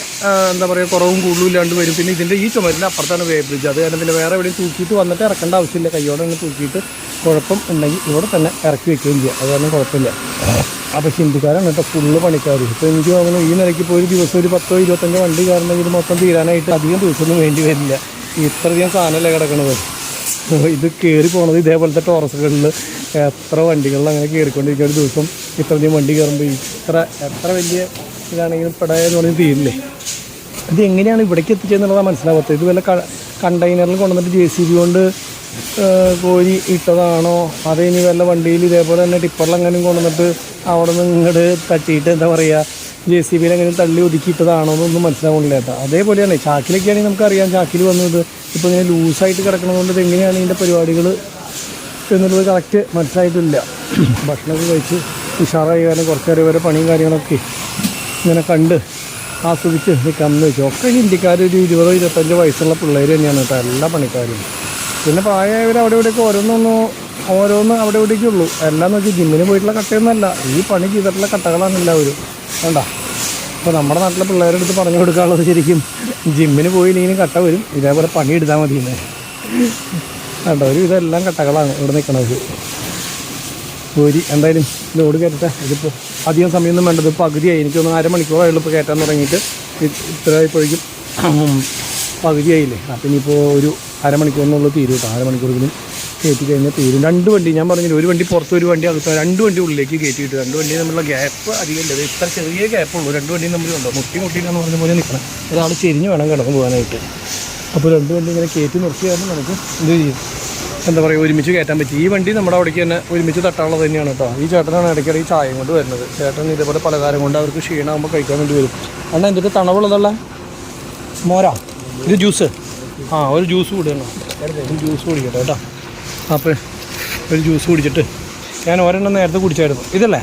എന്താ പറയുക കുറവും കൂടുതലും ഇല്ലാണ്ട് വരും. പിന്നെ ഇതിന്റെ ഈ ചുമരിന്റെ അപ്പുറത്താണ് വേ ബ്രിഡ്ജ് അത് കാരണം വേറെ എവിടെയും തൂക്കിയിട്ട് വന്നിട്ട് ഇറക്കേണ്ട ആവശ്യമില്ല. കൈയോടെ തന്നെ തൂക്കിയിട്ട് കുഴപ്പം ഉണ്ടെങ്കിൽ ഇവിടെ തന്നെ ഇറക്കി വെക്കുകയും ചെയ്യാം. അത് കാരണം കുഴപ്പമില്ല. അപ്പോൾ ഹിന്ദിക്കാരാണ് കേട്ടോ ഫുള്ള് പണിക്കാർ ഇപ്പോൾ എനിക്ക് തോന്നുന്നു ഈ നിലയ്ക്ക് ഇപ്പോൾ ഒരു ദിവസം ഒരു പത്തോ ഇരുപത്തഞ്ചോ വണ്ടി കാരണം ഇത് മൊത്തം തീരാനായിട്ട് അധികം ദിവസമൊന്നും വേണ്ടി വരില്ല. ഇത്രയധികം സാധനമല്ലേ കിടക്കണത്? ഇത് കയറി പോണത് ഇതേപോലത്തെ ടോറസുകളിൽ എത്ര വണ്ടികളിൽ അങ്ങനെ കയറിക്കൊണ്ടിരിക്കുന്ന ഒരു ദിവസം ഇത്രയധികം വണ്ടി കയറുമ്പോൾ ഇത്ര എത്ര വലിയ ഇതാണെങ്കിലും പെടായെന്ന് പറഞ്ഞ് തീരില്ലേ? ഇത് എങ്ങനെയാണ് ഇവിടേക്ക് എത്തിച്ചതെന്നുള്ളതാണ് മനസ്സിലാവാത്തത്. ഇത് വല്ല കണ്ടെയ്നറിൽ കൊണ്ടുവന്നിട്ട് ജെ സി ബി കൊണ്ട് കോരി ഇട്ടതാണോ? അതേ ഇനി വല്ല വണ്ടിയിൽ ഇതേപോലെ തന്നെ ടിപ്പറിൽ അങ്ങനെ കൊണ്ടുവന്നിട്ട് അവിടെ നിന്ന് ഇങ്ങോട്ട് തട്ടിയിട്ട് എന്താ പറയുക ജെ സി ബിയിൽ അങ്ങനെ തള്ളി ഒതുക്കിയിട്ടതാണോ എന്നൊന്നും മനസ്സിലാവുന്നില്ല കേട്ടോ. അതേപോലെയാണ് ചാക്കിലൊക്കെ ആണെങ്കിൽ നമുക്കറിയാം ചാക്കിൽ വന്നത് ഇപ്പോൾ ഇങ്ങനെ ലൂസായിട്ട് കിടക്കണതുകൊണ്ട് എങ്ങനെയാണ് ഇതിന്റെ പരിപാടികൾ എന്നുള്ളത് കറക്റ്റ് മനസ്സിലായിട്ടില്ല. ഭക്ഷണമൊക്കെ കഴിച്ച് ഉഷാറായി കാരണം കുറച്ച് നേരം വരെ പണിയും കാര്യങ്ങളൊക്കെ ഇങ്ങനെ കണ്ട് ആസ്വദിച്ച് നിൽക്കാമെന്ന് വെച്ചു. ഒക്കെ ഹിന്ദിക്കാർ ഒരു ഇരുപതോ ഇരുപത്തഞ്ചോ വയസ്സുള്ള പിള്ളേർ തന്നെയാണ് കേട്ടോ എല്ലാ പണിക്കാരും. പിന്നെ പ്രായമായവർ അവിടെ ഇവിടെയൊക്കെ ഓരോന്നൊന്നും ഓരോന്ന് അവിടെ ഇവിടേക്കുള്ളൂ എല്ലാം എന്ന് വെച്ചാൽ ജിമ്മിന് പോയിട്ടുള്ള കട്ടയൊന്നുമല്ല. ഈ പണി ചെയ്തിട്ടുള്ള കട്ടകളാണ് എല്ലാവരും. വേണ്ട അപ്പോൾ നമ്മുടെ നാട്ടിലെ പിള്ളേരുടെ അടുത്ത് പറഞ്ഞു കൊടുക്കാനുള്ളത് ശരിക്കും ജിമ്മിന് പോയി പോയില്ലെങ്കിലും കട്ട വരും. ഇതേപോലെ പണി എടുത്താൽ മതി എന്ന് വേണ്ട ഒരു ഇതെല്ലാം കട്ടകളാണ് ഇവിടെ നിൽക്കണത്. ഒരു എന്തായാലും ലോഡ് കയറ്റട്ടെ. ഇതിപ്പോൾ അധികം സമയമൊന്നും വേണ്ടത് പകുതിയായി. എനിക്കൊന്ന് അരമണിക്കൂറായുള്ളൂ ഇപ്പോൾ കയറ്റാൻ തുടങ്ങിയിട്ട്. ഇത് ഇത്രയായപ്പോഴേക്കും പകുതിയായില്ലേ? അപ്പം ഇനിയിപ്പോൾ ഒരു അരമണിക്കൂറിനുള്ളിൽ തീരും അരമണിക്കൂറിനും കയറ്റി കഴിഞ്ഞാൽ തീരും. രണ്ട് വണ്ടി ഞാൻ പറഞ്ഞില്ല ഒരു വണ്ടി പുറത്ത് ഒരു വണ്ടി അകത്ത്. രണ്ട് വണ്ടി ഉള്ളിലേക്ക് കയറ്റിയിട്ട് രണ്ട് വണ്ടി തമ്മിലുള്ള ഗ്യാപ്പ് അധികം ഇല്ല. ഇത് ഇത്ര ചെറിയ ഗ്യാപ്പുള്ളൂ രണ്ട് വണ്ടിയും തമ്മിലുണ്ടോ മുട്ടി മുട്ടിയില്ലെന്ന് പറഞ്ഞ പോലെ നിൽക്കണം ഒരാൾ ചെരിഞ്ഞ് വേണം കിടന്ന് പോകാനായിട്ട്. അപ്പോൾ രണ്ട് വണ്ടി ഇങ്ങനെ കയറ്റി നിർത്തിയായിരുന്നു നമുക്ക് എന്ത് ചെയ്യും? എന്താ പറയുക ഒരുമിച്ച് കയറ്റാൻ പറ്റും. ഈ വണ്ടി നമ്മുടെ അവിടേക്ക് തന്നെ ഒരുമിച്ച് തട്ടാനുള്ളത് തന്നെയാണ് കേട്ടോ. ഈ ചേട്ടനാണ് ഇടയ്ക്കിടെ ഈ ചായം കൊണ്ട് വരുന്നത്. ചേട്ടൻ ഇതേപോലെ പലകാരം കൊണ്ട് അവർക്ക് ക്ഷീണമാകുമ്പോൾ കഴിക്കാൻ വേണ്ടി വരും. അണ്ണാ എന്തൊരു തണവുള്ളതുള്ള മോരാ? ഇത് ജ്യൂസ് ആ ഒരു ജ്യൂസ് കൂടി ജ്യൂസ് കുടിക്കട്ടെ കേട്ടോ. അപ്പോൾ ഒരു ജ്യൂസ് കുടിച്ചിട്ട് ഞാൻ ഒരെണ്ണം നേരത്തെ കുടിച്ചായിരുന്നു. ഇതല്ലേ?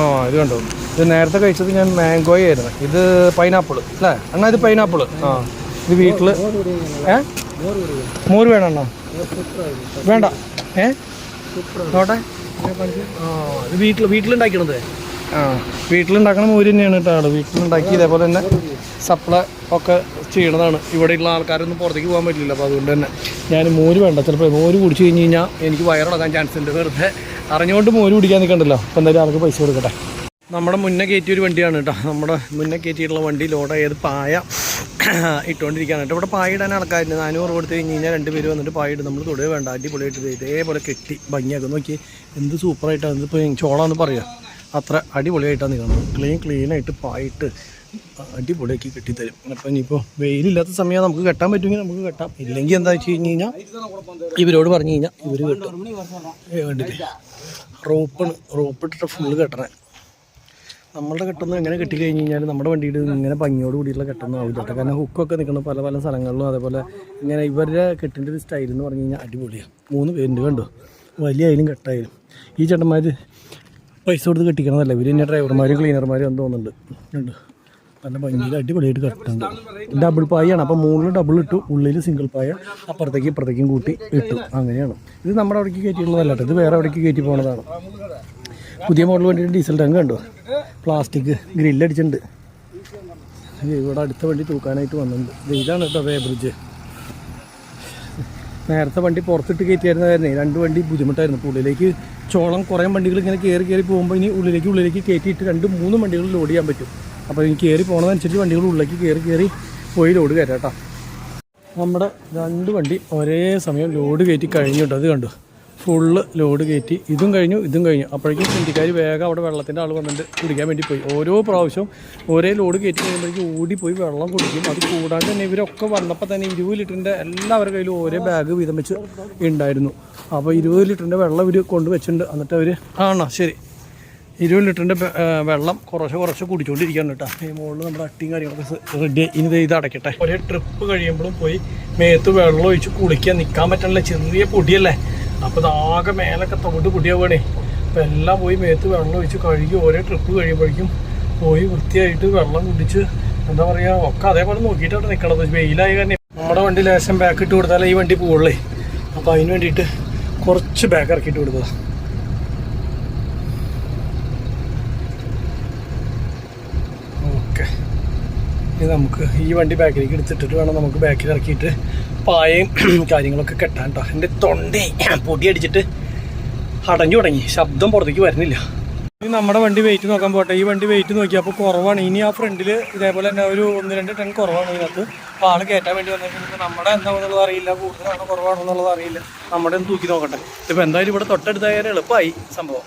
ആ ഇത് കണ്ടോ? ഇത് നേരത്തെ കഴിച്ചത് ഞാൻ മാംഗോയ ആയിരുന്നു. ഇത് പൈനാപ്പിൾ അല്ലേ? അണ്ണാ ഇത് പൈനാപ്പിൾ ആ ഇത് വീട്ടിൽ. ഏ? മോര് വേണം അണ്ണാ? വേണ്ട. ഏ? നോട്ടെ. ആ ഇത് വീട്ടിൽ വീട്ടിലുണ്ടാക്കണത് ആ വീട്ടിലുണ്ടാക്കണ മോര് തന്നെയാണ് കേട്ടോ ആൾ വീട്ടിലുണ്ടാക്കി ഇതേപോലെ തന്നെ സപ്ലൈ ഒക്കെ ചെയ്യണതാണ്. ഇവിടെയുള്ള ആൾക്കാരൊന്നും പുറത്തേക്ക് പോകാൻ പറ്റില്ല അപ്പോൾ അതുകൊണ്ട് തന്നെ ഞാൻ മോര് വേണ്ട. ചിലപ്പോൾ മോര് കുടിച്ചു കഴിഞ്ഞ് കഴിഞ്ഞാൽ എനിക്ക് വയറിളകാൻ ചാൻസ് ഉണ്ട്. വെറുതെ അറിഞ്ഞുകൊണ്ട് മോര് കുടിക്കാൻ നിൽക്കണ്ടല്ലോ. അപ്പോൾ എന്തായാലും ആൾക്ക് പൈസ കൊടുക്കട്ടെ. നമ്മുടെ മുന്നേ കയറ്റിയ ഒരു വണ്ടിയാണ് കേട്ടോ. നമ്മുടെ മുന്നേ കയറ്റിയിട്ടുള്ള വണ്ടി ലോഡ് ആയത് പായ ഇട്ടുകൊണ്ടിരിക്കുകയാണ് കേട്ടോ. ഇവിടെ പായ ഇടാൻ ആൾക്കാരുണ്ട്. നാനൂറ് കൊടുത്ത് കഴിഞ്ഞ് കഴിഞ്ഞാൽ രണ്ട് പേര് വന്നിട്ട് പായ ഇടും. നമ്മൾ തൊടുക വേണ്ട. അടിപൊളിയായിട്ട് ഇത് ഇതേപോലെ കെട്ടി ഭംഗിയാക്കും. നോക്കി എന്ത് സൂപ്പറായിട്ടാണ് ഇതിപ്പോൾ ചോളാന്ന് പറയാം. അത്ര അടിപൊളിയായിട്ടാണ് നിൽക്കുന്നത് ക്ലീൻ ക്ലീനായിട്ട് പായിട്ട് അടിപൊളിയാക്കി കെട്ടിത്തരും. അപ്പം ഇനിയിപ്പോൾ വെയിലില്ലാത്ത സമയം നമുക്ക് കെട്ടാൻ പറ്റുമെങ്കിൽ നമുക്ക് കെട്ടാം. ഇല്ലെങ്കിൽ എന്താ വെച്ച് കഴിഞ്ഞ് കഴിഞ്ഞാൽ ഇവരോട് പറഞ്ഞു കഴിഞ്ഞാൽ ഇവർ കെട്ടും. കണ്ടില്ലേ? റോപ്പാണ് റോപ്പ് ഇട്ടിട്ട് ഫുള്ള് കെട്ടണേ. നമ്മളുടെ കെട്ടുന്ന എങ്ങനെ കെട്ടിക്കഴിഞ്ഞ് കഴിഞ്ഞാൽ നമ്മുടെ വണ്ടിയിട്ട് ഇങ്ങനെ ഭംഗിയോട് കൂടിയുള്ള കെട്ടൊന്നും ആവില്ല കാരണം ഹുക്കൊക്കെ നിൽക്കുന്ന പല പല സ്ഥലങ്ങളിലും അതേപോലെ ഇങ്ങനെ ഇവരുടെ കെട്ടിന്റെ ഒരു സ്റ്റൈൽ എന്ന് പറഞ്ഞു കഴിഞ്ഞാൽ അടിപൊളിയാണ് മൂന്ന് പേരുണ്ട് കണ്ടോ? വലിയ ആയാലും കെട്ടായാലും. ഈ ചേട്ടന്മാർ പൈസ കൊടുത്ത് കെട്ടിക്കണമെന്നല്ല ഇവർ തന്നെ ഡ്രൈവർമാരും ക്ലീനർമാരും എന്ന് തോന്നുന്നുണ്ട്. ഉണ്ട്. നല്ല ഭംഗിയിൽ അടിപൊളിയായിട്ട് കെട്ടുണ്ട് ഡബിൾ പായാണ്. അപ്പോൾ മുകളിൽ ഡബിൾ ഇട്ടു ഉള്ളിൽ സിംഗിൾ പായ അപ്പുറത്തേക്ക് ഇപ്പുറത്തേക്കും കൂട്ടി ഇട്ടു. അങ്ങനെയാണ്. ഇത് നമ്മുടെ അവിടേക്ക് കയറ്റിയിട്ടുള്ളതല്ല ഇത് വേറെ അവിടേക്ക് കയറ്റി പോകുന്നതാണ് പുതിയ മോഡൽ വണ്ടിയുടെ ഡീസൽ ടാങ്ക് കണ്ടോ? പ്ലാസ്റ്റിക് ഗ്രില്ലടിച്ചിട്ടുണ്ട് ഇവിടെ അടുത്ത വണ്ടി തൂക്കാനായിട്ട് വന്നിട്ടുണ്ട്. ഇതാണ് കേട്ടോ വേ ബ്രിഡ്ജ് നേരത്തെ വണ്ടി പുറത്തിട്ട് കയറ്റിയായിരുന്നതായിരുന്നേ രണ്ട് വണ്ടി ബുദ്ധിമുട്ടായിരുന്നു. അപ്പോൾ ഉള്ളിലേക്ക് ചോളം കുറേ വണ്ടികൾ ഇങ്ങനെ കയറി കയറി പോകുമ്പോൾ ഇനി ഉള്ളിലേക്ക് ഉള്ളിലേക്ക് കയറ്റിയിട്ട് രണ്ട് മൂന്ന് വണ്ടികൾ ലോഡ് ചെയ്യാൻ പറ്റും. അപ്പോൾ ഇനി കയറി പോകണതനുസരിച്ച് വണ്ടികൾ ഉള്ളിലേക്ക് കയറി കയറി പോയി ലോഡ് കയറ്റാം നമ്മുടെ രണ്ട് വണ്ടി ഒരേ സമയം ലോഡ് കയറ്റി കഴിഞ്ഞിട്ട് അത് കണ്ടു? ഫുള്ള് ലോഡ് കയറ്റി. ഇതും കഴിഞ്ഞു ഇതും കഴിഞ്ഞു. അപ്പോഴേക്കും ഹിന്ദിക്കാർ വേഗം അവിടെ വെള്ളത്തിന്റെ ആൾ വന്നിട്ട് കുടിക്കാൻ വേണ്ടി പോയി. ഓരോ പ്രാവശ്യവും ഒരേ ലോഡ് കയറ്റി കഴിയുമ്പോഴേക്കും ഓടിപ്പോയി വെള്ളം കുടിക്കും. അത് കൂടാണ്ട് തന്നെ ഇവരൊക്കെ വന്നപ്പോൾ തന്നെ ഇരുപത് ലിറ്ററിന്റെ എല്ലാവരുടെ കയ്യിലും ഓരോ ബാഗ് വീതം വെച്ച് ഉണ്ടായിരുന്നു അപ്പോൾ ഇരുപത് ലിറ്ററിന്റെ വെള്ളം ഇവർ കൊണ്ടുവച്ചിട്ടുണ്ട് എന്നിട്ട് അവർ ആണോ ശരി. ഇരുപത് ലിറ്ററിന്റെ വെള്ളം കുറച്ച് കുറച്ച് കുടിച്ചുകൊണ്ടിരിക്കുകയാണ് കേട്ടോ. ഈ മുകളിൽ നമ്മുടെ അട്ടിയും കാര്യങ്ങളൊക്കെ റെഡി ഇനി ഇത് അടയ്ക്കട്ടെ. ഒരേ ട്രിപ്പ് കഴിയുമ്പോഴും പോയി മേത്ത് വെള്ളം ഒഴിച്ച് കുളിക്കാൻ നിൽക്കാൻ പറ്റണല്ലേ. ചെറിയ പൊടിയല്ലേ? അപ്പോൾ ഇതാകെ മേലൊക്കെ തൊട്ട് വേണേ. അപ്പോൾ എല്ലാം പോയി മേത്ത് വെള്ളം ഒഴിച്ച് കഴുകി ഓരോ ട്രിപ്പ് കഴിയുമ്പോഴേക്കും പോയി വൃത്തിയായിട്ട് വെള്ളം കുടിച്ച് എന്താ പറയുക ഒക്കെ അതേപോലെ നോക്കിയിട്ടാണ് നിൽക്കണത് വെയിലായ കാരണം നമ്മുടെ വണ്ടി ലേശം ബാക്ക് ഇട്ട് കൊടുത്താലേ ഈ വണ്ടി പോവുള്ളേ. അപ്പോൾ അതിന് വേണ്ടിയിട്ട് കുറച്ച് ബാക്ക് ഇറക്കിയിട്ട് കൊടുത്തതാണ് ഓക്കെ ഇനി നമുക്ക് ഈ വണ്ടി ബാക്കിലേക്ക് എടുത്തിട്ടിട്ട് വേണം നമുക്ക് ബാക്കിൽ ഇറക്കിയിട്ട് പായയും കാര്യങ്ങളൊക്കെ കെട്ടാൻ കേട്ടോ എന്റെ തൊണ്ടേ പൊടി അടിച്ചിട്ട് അടഞ്ഞു തുടങ്ങി. ശബ്ദം പുറത്തേക്ക് വരുന്നില്ല. ഇനി നമ്മുടെ വണ്ടി വെയിറ്റ് നോക്കാൻ പോട്ടെ. ഈ വണ്ടി വെയിറ്റ് നോക്കിയപ്പോൾ കുറവാണ്. ഇനി ആ ഫ്രണ്ടിൽ ഇതേപോലെ തന്നെ ഒരു ഒന്ന് രണ്ട് ടൺ കുറവാണ് ഇതിനകത്ത്. അപ്പോൾ ആൾ കയറ്റാൻ വേണ്ടി വന്നിട്ടുണ്ട്. നമ്മുടെ എന്താണെന്നുള്ളത് അറിയില്ല. കൂടുതലാണോ കുറവാണോ എന്നുള്ളത് അറിയില്ല. നമ്മുടെ ഒന്ന് തൂക്കി നോക്കട്ടെ. ഇപ്പോൾ എന്തായാലും ഇവിടെ തൊട്ടടുത്തായാലും എളുപ്പമായി സംഭവം.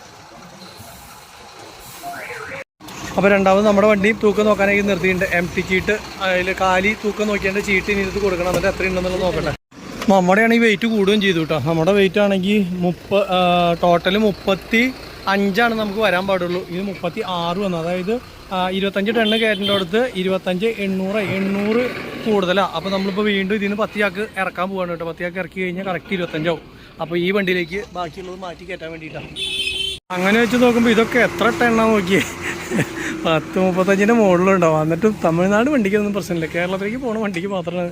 അപ്പോൾ രണ്ടാമത് നമ്മുടെ വണ്ടി തൂക്കം നോക്കാനായി നിർത്തിയിട്ടുണ്ട്. എം ടി ചീട്ട് അതിൽ കാലി തൂക്കം നോക്കിയാണ്ട് ചീട്ട് ഇനി കൊടുക്കണം. എന്നിട്ട് എത്ര ഉണ്ടെന്നുള്ളത് നോക്കട്ടെ. നമ്മുടെ ആണെങ്കിൽ വെയിറ്റ് കൂടുകയും ചെയ്തു കേട്ടോ. നമ്മുടെ വെയിറ്റ് ആണെങ്കിൽ മുപ്പ ടോട്ടൽ മുപ്പത്തി അഞ്ചാണ് നമുക്ക് വരാൻ പാടുള്ളൂ. ഇത് മുപ്പത്തി ആറ് വന്നു. അതായത് ഇരുപത്തഞ്ച് ടണ്ണ് കയറ്റേണ്ട അടുത്ത് ഇരുപത്തഞ്ച് എണ്ണൂറ് എണ്ണൂറ് കൂടുതലാണ് അപ്പോൾ നമ്മളിപ്പോൾ വീണ്ടും ഇതിന് പത്തിയാക്ക് ഇറക്കാൻ പോവാണ് കേട്ടോ. പത്തിയാക്ക് ഇറക്കി കഴിഞ്ഞാൽ കറക്റ്റ് ഇരുപത്തഞ്ചാവും അപ്പോൾ ഈ വണ്ടിയിലേക്ക് ബാക്കിയുള്ളത് മാറ്റി കയറ്റാൻ വേണ്ടിയിട്ടാണ് അങ്ങനെ വെച്ച് നോക്കുമ്പോൾ ഇതൊക്കെ എത്ര ടണ്ണാണ് നോക്കിയേ? പത്ത് മുപ്പത്തഞ്ചിന്റെ മുകളിലുണ്ടാവും. എന്നിട്ട് തമിഴ്നാട് വണ്ടിക്കൊന്നും പ്രശ്നമില്ല. കേരളത്തിലേക്ക് പോണ വണ്ടിക്ക് മാത്രമേ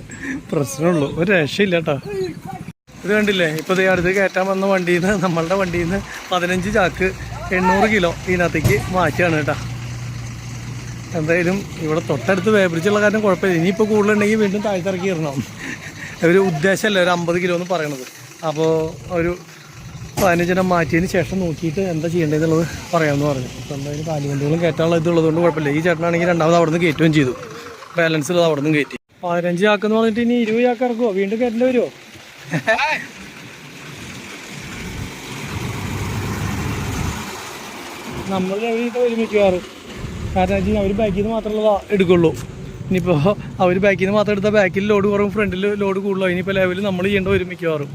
പ്രശ്നമുള്ളൂ. ഒരു രക്ഷയില്ല കേട്ടോ. ഇത് കണ്ടില്ലേ? ഇപ്പോൾ ദേ അടുത്ത് കയറ്റാൻ വന്ന വണ്ടിയിൽ നിന്ന് നമ്മളുടെ വണ്ടിയിൽ നിന്ന് പതിനഞ്ച് ചാക്ക് എണ്ണൂറ് കിലോ ഇതിനകത്തേക്ക് മാറ്റുകയാണ് കേട്ടോ. എന്തായാലും ഇവിടെ തൊട്ടടുത്ത് വേബ്രിച്ചുള്ള കാരണം കുഴപ്പമില്ല. ഇനിയിപ്പോൾ കൂടുതലുണ്ടെങ്കിൽ വീണ്ടും താഴ്ത്തിറക്കി ഇടണം. ഒരു ഉദ്ദേശമല്ല ഒരു അമ്പത് കിലോ എന്ന് പറയണത്. അപ്പോൾ ഒരു പതിനഞ്ചെണ്ണം മാറ്റിയതിന് ശേഷം നോക്കിയിട്ട് എന്താ ചെയ്യേണ്ടതെന്നുള്ളത് പറയാമെന്ന് പറഞ്ഞു. അപ്പോൾ എന്തായാലും കാലുവണ്ടികളും കയറ്റാനുള്ള ഇതുള്ളത് കൊണ്ട് കുഴപ്പമില്ല. ഈ ചേട്ടനാണെങ്കിൽ രണ്ടാമത് അവിടെ നിന്ന് കയറ്റുകയും ചെയ്തു. ബാലൻസ് ഉള്ളത് അവിടെ നിന്ന് കയറ്റി. പതിനഞ്ച് ചാക്കെന്ന് പറഞ്ഞിട്ട് ഇനി ഇരുപത് ചാക്ക് ഇറക്കുമോ വീണ്ടും കയറ്റേണ്ടി വരുമോ നമ്മൾ എവിടെ ഒരുമിക്കാറ് കാരണം വെച്ചാൽ അവർ ബാക്കിൽ നിന്ന് മാത്രമല്ല എടുക്കുള്ളൂ. ഇനിയിപ്പോൾ അവർ ബാക്കിൽ നിന്ന് മാത്രം എടുത്താൽ ബാക്കിൽ ലോഡ് കുറവും ഫ്രണ്ടിൽ ലോഡ് കൂടുതലോ ഇനിയിപ്പോൾ ലെവലിൽ നമ്മൾ ചെയ്യേണ്ട ഒരുമിക്കാറും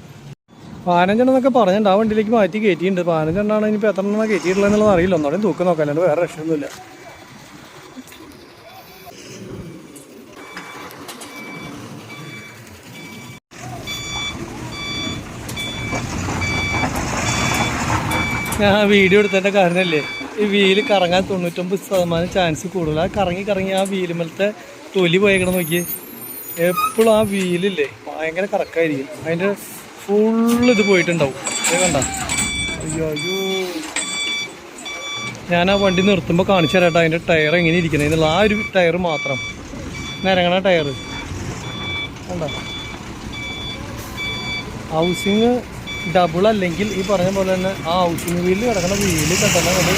പതിനഞ്ചെണ്ണം എന്നൊക്കെ ആ വണ്ടിയിലേക്ക് മാറ്റി കയറ്റിയിട്ടുണ്ട്. പതിനഞ്ചെണ്ണമാണ് ഇനിയിപ്പോൾ എത്ര എണ്ണം കയറ്റിയിട്ടുള്ളത് എന്നുള്ളത് അറിയില്ല. ഒന്നോടെ തൂക്കം അല്ലാണ്ട് വേറെ രക്ഷയൊന്നുമില്ല ഞാൻ വീഡിയോ എടുത്തതിന്റെ കാരണമല്ലേ ഈ വീൽ കറങ്ങാൻ തൊണ്ണൂറ്റൊമ്പത് ശതമാനം ചാൻസ് കൂടുതൽ ആ കറങ്ങി കറങ്ങി ആ വീലുമലത്തെ തൊലി പോയേക്കണം നോക്കി എപ്പോഴും ആ വീലില്ലേ? ഭയങ്കര കറക്കായിരിക്കും. അതിന്റെ ഫുള്ള് ഇത് പോയിട്ടുണ്ടാവും. കണ്ട? അയ്യോ അയ്യോ ഞാൻ ആ വണ്ടി നിർത്തുമ്പോൾ കാണിച്ചു തരാട്ടോ അതിന്റെ ടയർ എങ്ങനെ ഇരിക്കുന്നത് എന്നുള്ള ആ ഒരു ടയർ മാത്രം. നിരങ്ങണ ടയർ കണ്ടോ? ഹൗസിങ് ഡബിൾ അല്ലെങ്കിൽ ഈ പറഞ്ഞ പോലെ തന്നെ ആ ഹൗസിങ് വീലിൽ കിടക്കുന്ന വീൽ കിട്ടുന്ന അത്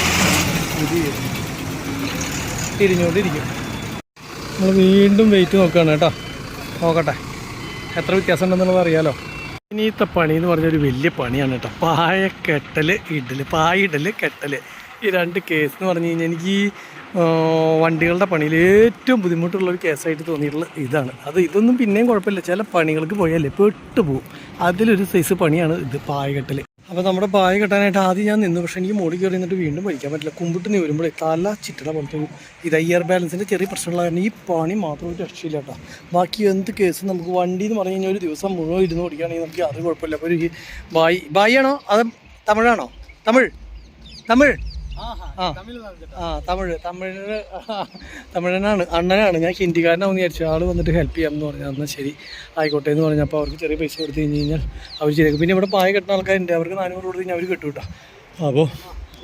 ഇത് തിരിഞ്ഞുകൊണ്ടിരിക്കും. നമ്മൾ വീണ്ടും വെയിറ്റ് നോക്കുകയാണ് കേട്ടോ. നോക്കട്ടെ. എത്ര വ്യത്യാസം ഉണ്ടെന്നുള്ളത് അറിയാലോ. ഇനിയത്തെ പണി എന്ന് പറഞ്ഞൊരു വലിയ പണിയാണ് കേട്ടോ. പായ കെട്ടൽ ഇടൽ പായ ഇടൽ കെട്ടൽ ഈ രണ്ട് കേസ് എന്ന് പറഞ്ഞു കഴിഞ്ഞാൽ എനിക്ക് വണ്ടികളുടെ പണിയിൽ ഏറ്റവും ബുദ്ധിമുട്ടുള്ള ഒരു കേസായിട്ട് തോന്നിയിട്ടുള്ള ഇതാണ്. അത് ഇതൊന്നും പിന്നെയും കുഴപ്പമില്ല. ചില പണികൾക്ക് പോയാലേ പെട്ടു പോകും അതിലൊരു സൈസ് പണിയാണ് ഇത് പായ കെട്ടൽ അപ്പോൾ നമ്മുടെ പായ കെട്ടാനായിട്ട് ആദ്യം ഞാൻ നിന്നു. പക്ഷേ എനിക്ക് മോടി കയറി നിന്നിട്ട് വീണ്ടും വലിക്കാൻ പറ്റില്ല. കുമ്പിട്ട് നീ വരുമ്പോഴേ തല ചിറ്റട പോലത്തെ ഇത് ഇത് ആർ ബാലൻസിന്റെ ചെറിയ പ്രശ്നമുള്ള കാരണം ഈ പണി മാത്രം ഒരു രക്ഷയില്ല കേട്ടോ. ബാക്കി എന്ത് കേസ് നമുക്ക് വണ്ടി എന്ന് പറഞ്ഞു കഴിഞ്ഞാൽ ഒരു ദിവസം മുഴുവൻ ഇരുന്ന് ഓടിക്കുകയാണെങ്കിൽ നമുക്ക് യാതൊരു കുഴപ്പമില്ല. അപ്പോൾ ഒരു ബായി ബായി ആണോ അത് തമിഴാണോ? തമിഴ്? തമിഴ്? ആ ആ തമിഴ്. തമിഴ് തമിഴനാണ് അണ്ണനാണ്. ഞാൻ ഹിന്ദിക്കാരനാണെന്ന് വിചാരിച്ചു. ആൾ വന്നിട്ട് ഹെൽപ്പ് ചെയ്യാമെന്ന് പറഞ്ഞു. എന്നാൽ ശരി. ആയിക്കോട്ടെ എന്ന് പറഞ്ഞപ്പോൾ അവർക്ക് ചെറിയ പൈസ കൊടുത്തു കഴിഞ്ഞ് കഴിഞ്ഞാൽ അവർ ശരിയാക്കും. പിന്നെ ഇവിടെ പായ കെട്ടുന്ന ആൾക്കാരുണ്ട്. അവർക്ക് നാനൂറ് കൊടുത്ത് കഴിഞ്ഞാൽ അവർ കെട്ടു കേട്ടോ അപ്പോൾ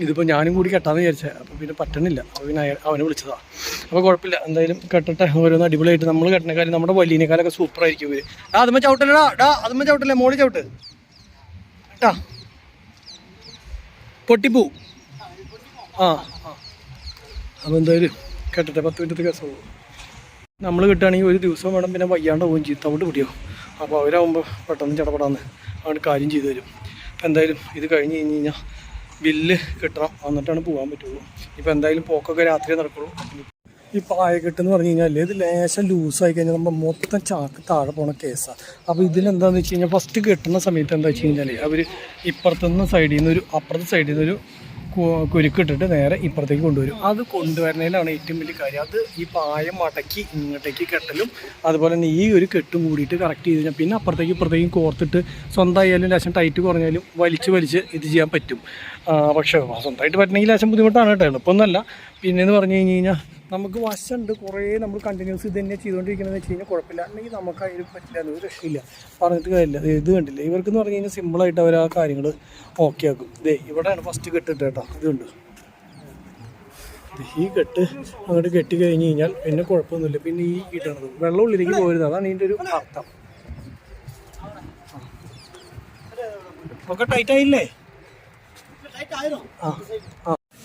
ഇതിപ്പോൾ ഞാനും കൂടി കെട്ടാന്ന് വിചാരിച്ചത് അപ്പോൾ പിന്നെ പറ്റണില്ല. അപ്പോൾ പിന്നെ അവനെ വിളിച്ചതാണ് അപ്പോൾ കുഴപ്പമില്ല. എന്തായാലും കെട്ടട്ടെ. ഓരോന്ന് അടിപൊളിയായിട്ട് നമ്മൾ കെട്ടണ കാര്യം നമ്മുടെ വലിയനേക്കാളൊക്കെ സൂപ്പറായിരിക്കും ഇവർ ആ അതുമ്മ ചവിട്ടല്ലടാ ഡാ അതുമ്മ ചവിട്ടല്ലേ മോളി ചവിട്ട്. കേട്ടാ പൊട്ടിപ്പൂ. അപ്പോൾ എന്തായാലും കെട്ടട്ടെ പത്ത് മിനിറ്റത്തെ കേസുള്ളൂ. നമ്മൾ കിട്ടുകയാണെങ്കിൽ ഒരു ദിവസം വേണം പിന്നെ വയ്യാണ്ട് പോകും ചീത്ത കൊണ്ട് പിടിയോ. അപ്പോൾ അവരാകുമ്പോൾ പെട്ടെന്ന് ചടപടാന്ന് അവിടെ കാര്യം ചെയ്തു തരും. അപ്പോൾ എന്തായാലും ഇത് കഴിഞ്ഞ് കഴിഞ്ഞ് കഴിഞ്ഞാൽ ബില്ല് കിട്ടണം. എന്നിട്ടാണ് പോകാൻ പറ്റുള്ളൂ. ഇപ്പോൾ എന്തായാലും പോക്കൊക്കെ രാത്രി നടക്കുള്ളൂ. ഈ പായ എന്ന് പറഞ്ഞു കഴിഞ്ഞാൽ ഇത് ലേശം ലൂസായി കഴിഞ്ഞാൽ നമ്മൾ മൊത്തം ചാക്ക് താഴെ പോണ കേസാണ് അപ്പോൾ ഇതിലെന്താണെന്ന് വെച്ച് കഴിഞ്ഞാൽ ഫസ്റ്റ് കെട്ടുന്ന സമയത്ത് എന്താ വെച്ച് കഴിഞ്ഞാൽ അവർ ഇപ്പുറത്തുനിന്ന് സൈഡിൽ നിന്ന് ഒരു അപ്പുറത്തെ സൈഡിൽ നിന്ന് ഒരു കുരുക്കിട്ടിട്ട് നേരെ ഇപ്പുറത്തേക്ക് കൊണ്ടുവരും. അത് കൊണ്ടുവരുന്നതിലാണ് ഏറ്റവും വലിയ കാര്യം. അത് ഈ പായം മടക്കി ഇങ്ങോട്ടേക്ക് കെട്ടലും അതുപോലെ തന്നെ ഈ ഒരു കെട്ടും കൂടിയിട്ട് കറക്റ്റ് ചെയ്ത് കഴിഞ്ഞാൽ പിന്നെ അപ്പുറത്തേക്ക് ഇപ്പുറത്തേക്കും കോർത്തിട്ട് സ്വന്തമായാലും ലേശം ടൈറ്റ് കുറഞ്ഞാലും വലിച്ച് വലിച്ച് ഇത് ചെയ്യാൻ പറ്റും. പക്ഷേ സ്വന്തമായിട്ട് പറ്റണമെങ്കിൽ ലേശം ബുദ്ധിമുട്ടാണ് കേട്ടോ. എളുപ്പമൊന്നുമല്ല. പിന്നെന്ന് പറഞ്ഞു കഴിഞ്ഞ് കഴിഞ്ഞാൽ നമുക്ക് വശമുണ്ട്. കുറേ നമ്മൾ കണ്ടിന്യൂസ് ഇത് തന്നെ ചെയ്തുകൊണ്ടിരിക്കണമെന്ന് വെച്ച് കഴിഞ്ഞാൽ കുഴപ്പമില്ല. അല്ലെങ്കിൽ നമുക്ക് അതിൽ പറ്റില്ല ഒരു രക്ഷയില്ല. പറഞ്ഞിട്ട് കാര്യമില്ല. ഇത് കണ്ടില്ല? ഇവർക്ക് എന്ന് പറഞ്ഞു കഴിഞ്ഞാൽ സിമ്പിളായിട്ട് അവർ ആ കാര്യങ്ങൾ ഓക്കെ ആക്കും. ദേ ഇവിടെയാണ് ഫസ്റ്റ് കെട്ടിട്ട് കേട്ടോ. ഇതുണ്ട് ഈ കെട്ട് അങ്ങോട്ട് കെട്ടി കഴിഞ്ഞ് കഴിഞ്ഞാൽ പിന്നെ കുഴപ്പമൊന്നുമില്ല. പിന്നെ ഈ കിട്ടണത് വെള്ളം ഉള്ളിലേക്ക് പോരുന്നത്. അതാണ് ഇതിന്റെ ഒരു അർത്ഥം. ഒക്കെ ടൈറ്റ് ആയില്ലേ?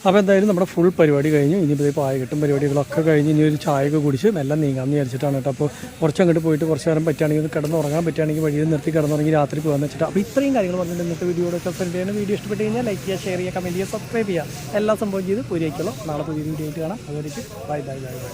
അപ്പോൾ എന്തായാലും നമ്മുടെ ഫുൾ പരിപാടി കഴിഞ്ഞു. ഇനിയിപ്പോൾ പായ കിട്ടും പരിപാടികളൊക്കെ കഴിഞ്ഞ് ഇനി ഒരു ചായയൊക്കെ കുടിച്ച് മെല്ലെ നീങ്ങാമെന്ന് വിചാരിച്ചിട്ടാണ് കേട്ടോ. അപ്പോൾ കുറച്ച് അങ്ങോട്ട് പോയിട്ട് കുറച്ച് നേരം പറ്റുകയാണെങ്കിൽ ഒന്ന് കിടന്നുറങ്ങാൻ പറ്റുകയാണെങ്കിൽ വഴിയിൽ നിർത്തി കിടന്നുറങ്ങി രാത്രി പോകാമെന്ന് വെച്ചിട്ട്. അപ്പോൾ ഇത്രയും കാര്യങ്ങൾ പറഞ്ഞിട്ട് ഇന്നത്തെ വീഡിയോയുടെ സബ്സ്ക്രൈബ് ചെയ്യാൻ വീഡിയോ ഇഷ്ടപ്പെട്ട് കഴിഞ്ഞാൽ ലൈക്ക് ചെയ്യുക ഷെയർ ചെയ്യുക കമന്റ് ചെയ്യുക സബ്സ്ക്രൈബ് ചെയ്യുക. എല്ലാ സംഭവം ചെയ്ത് പൂരിയായിക്കോളൂ നാളെ പുതിയ വീഡിയോ ആയിട്ട് കാണാം. അതുവരേക്കും. Bye bye bye bye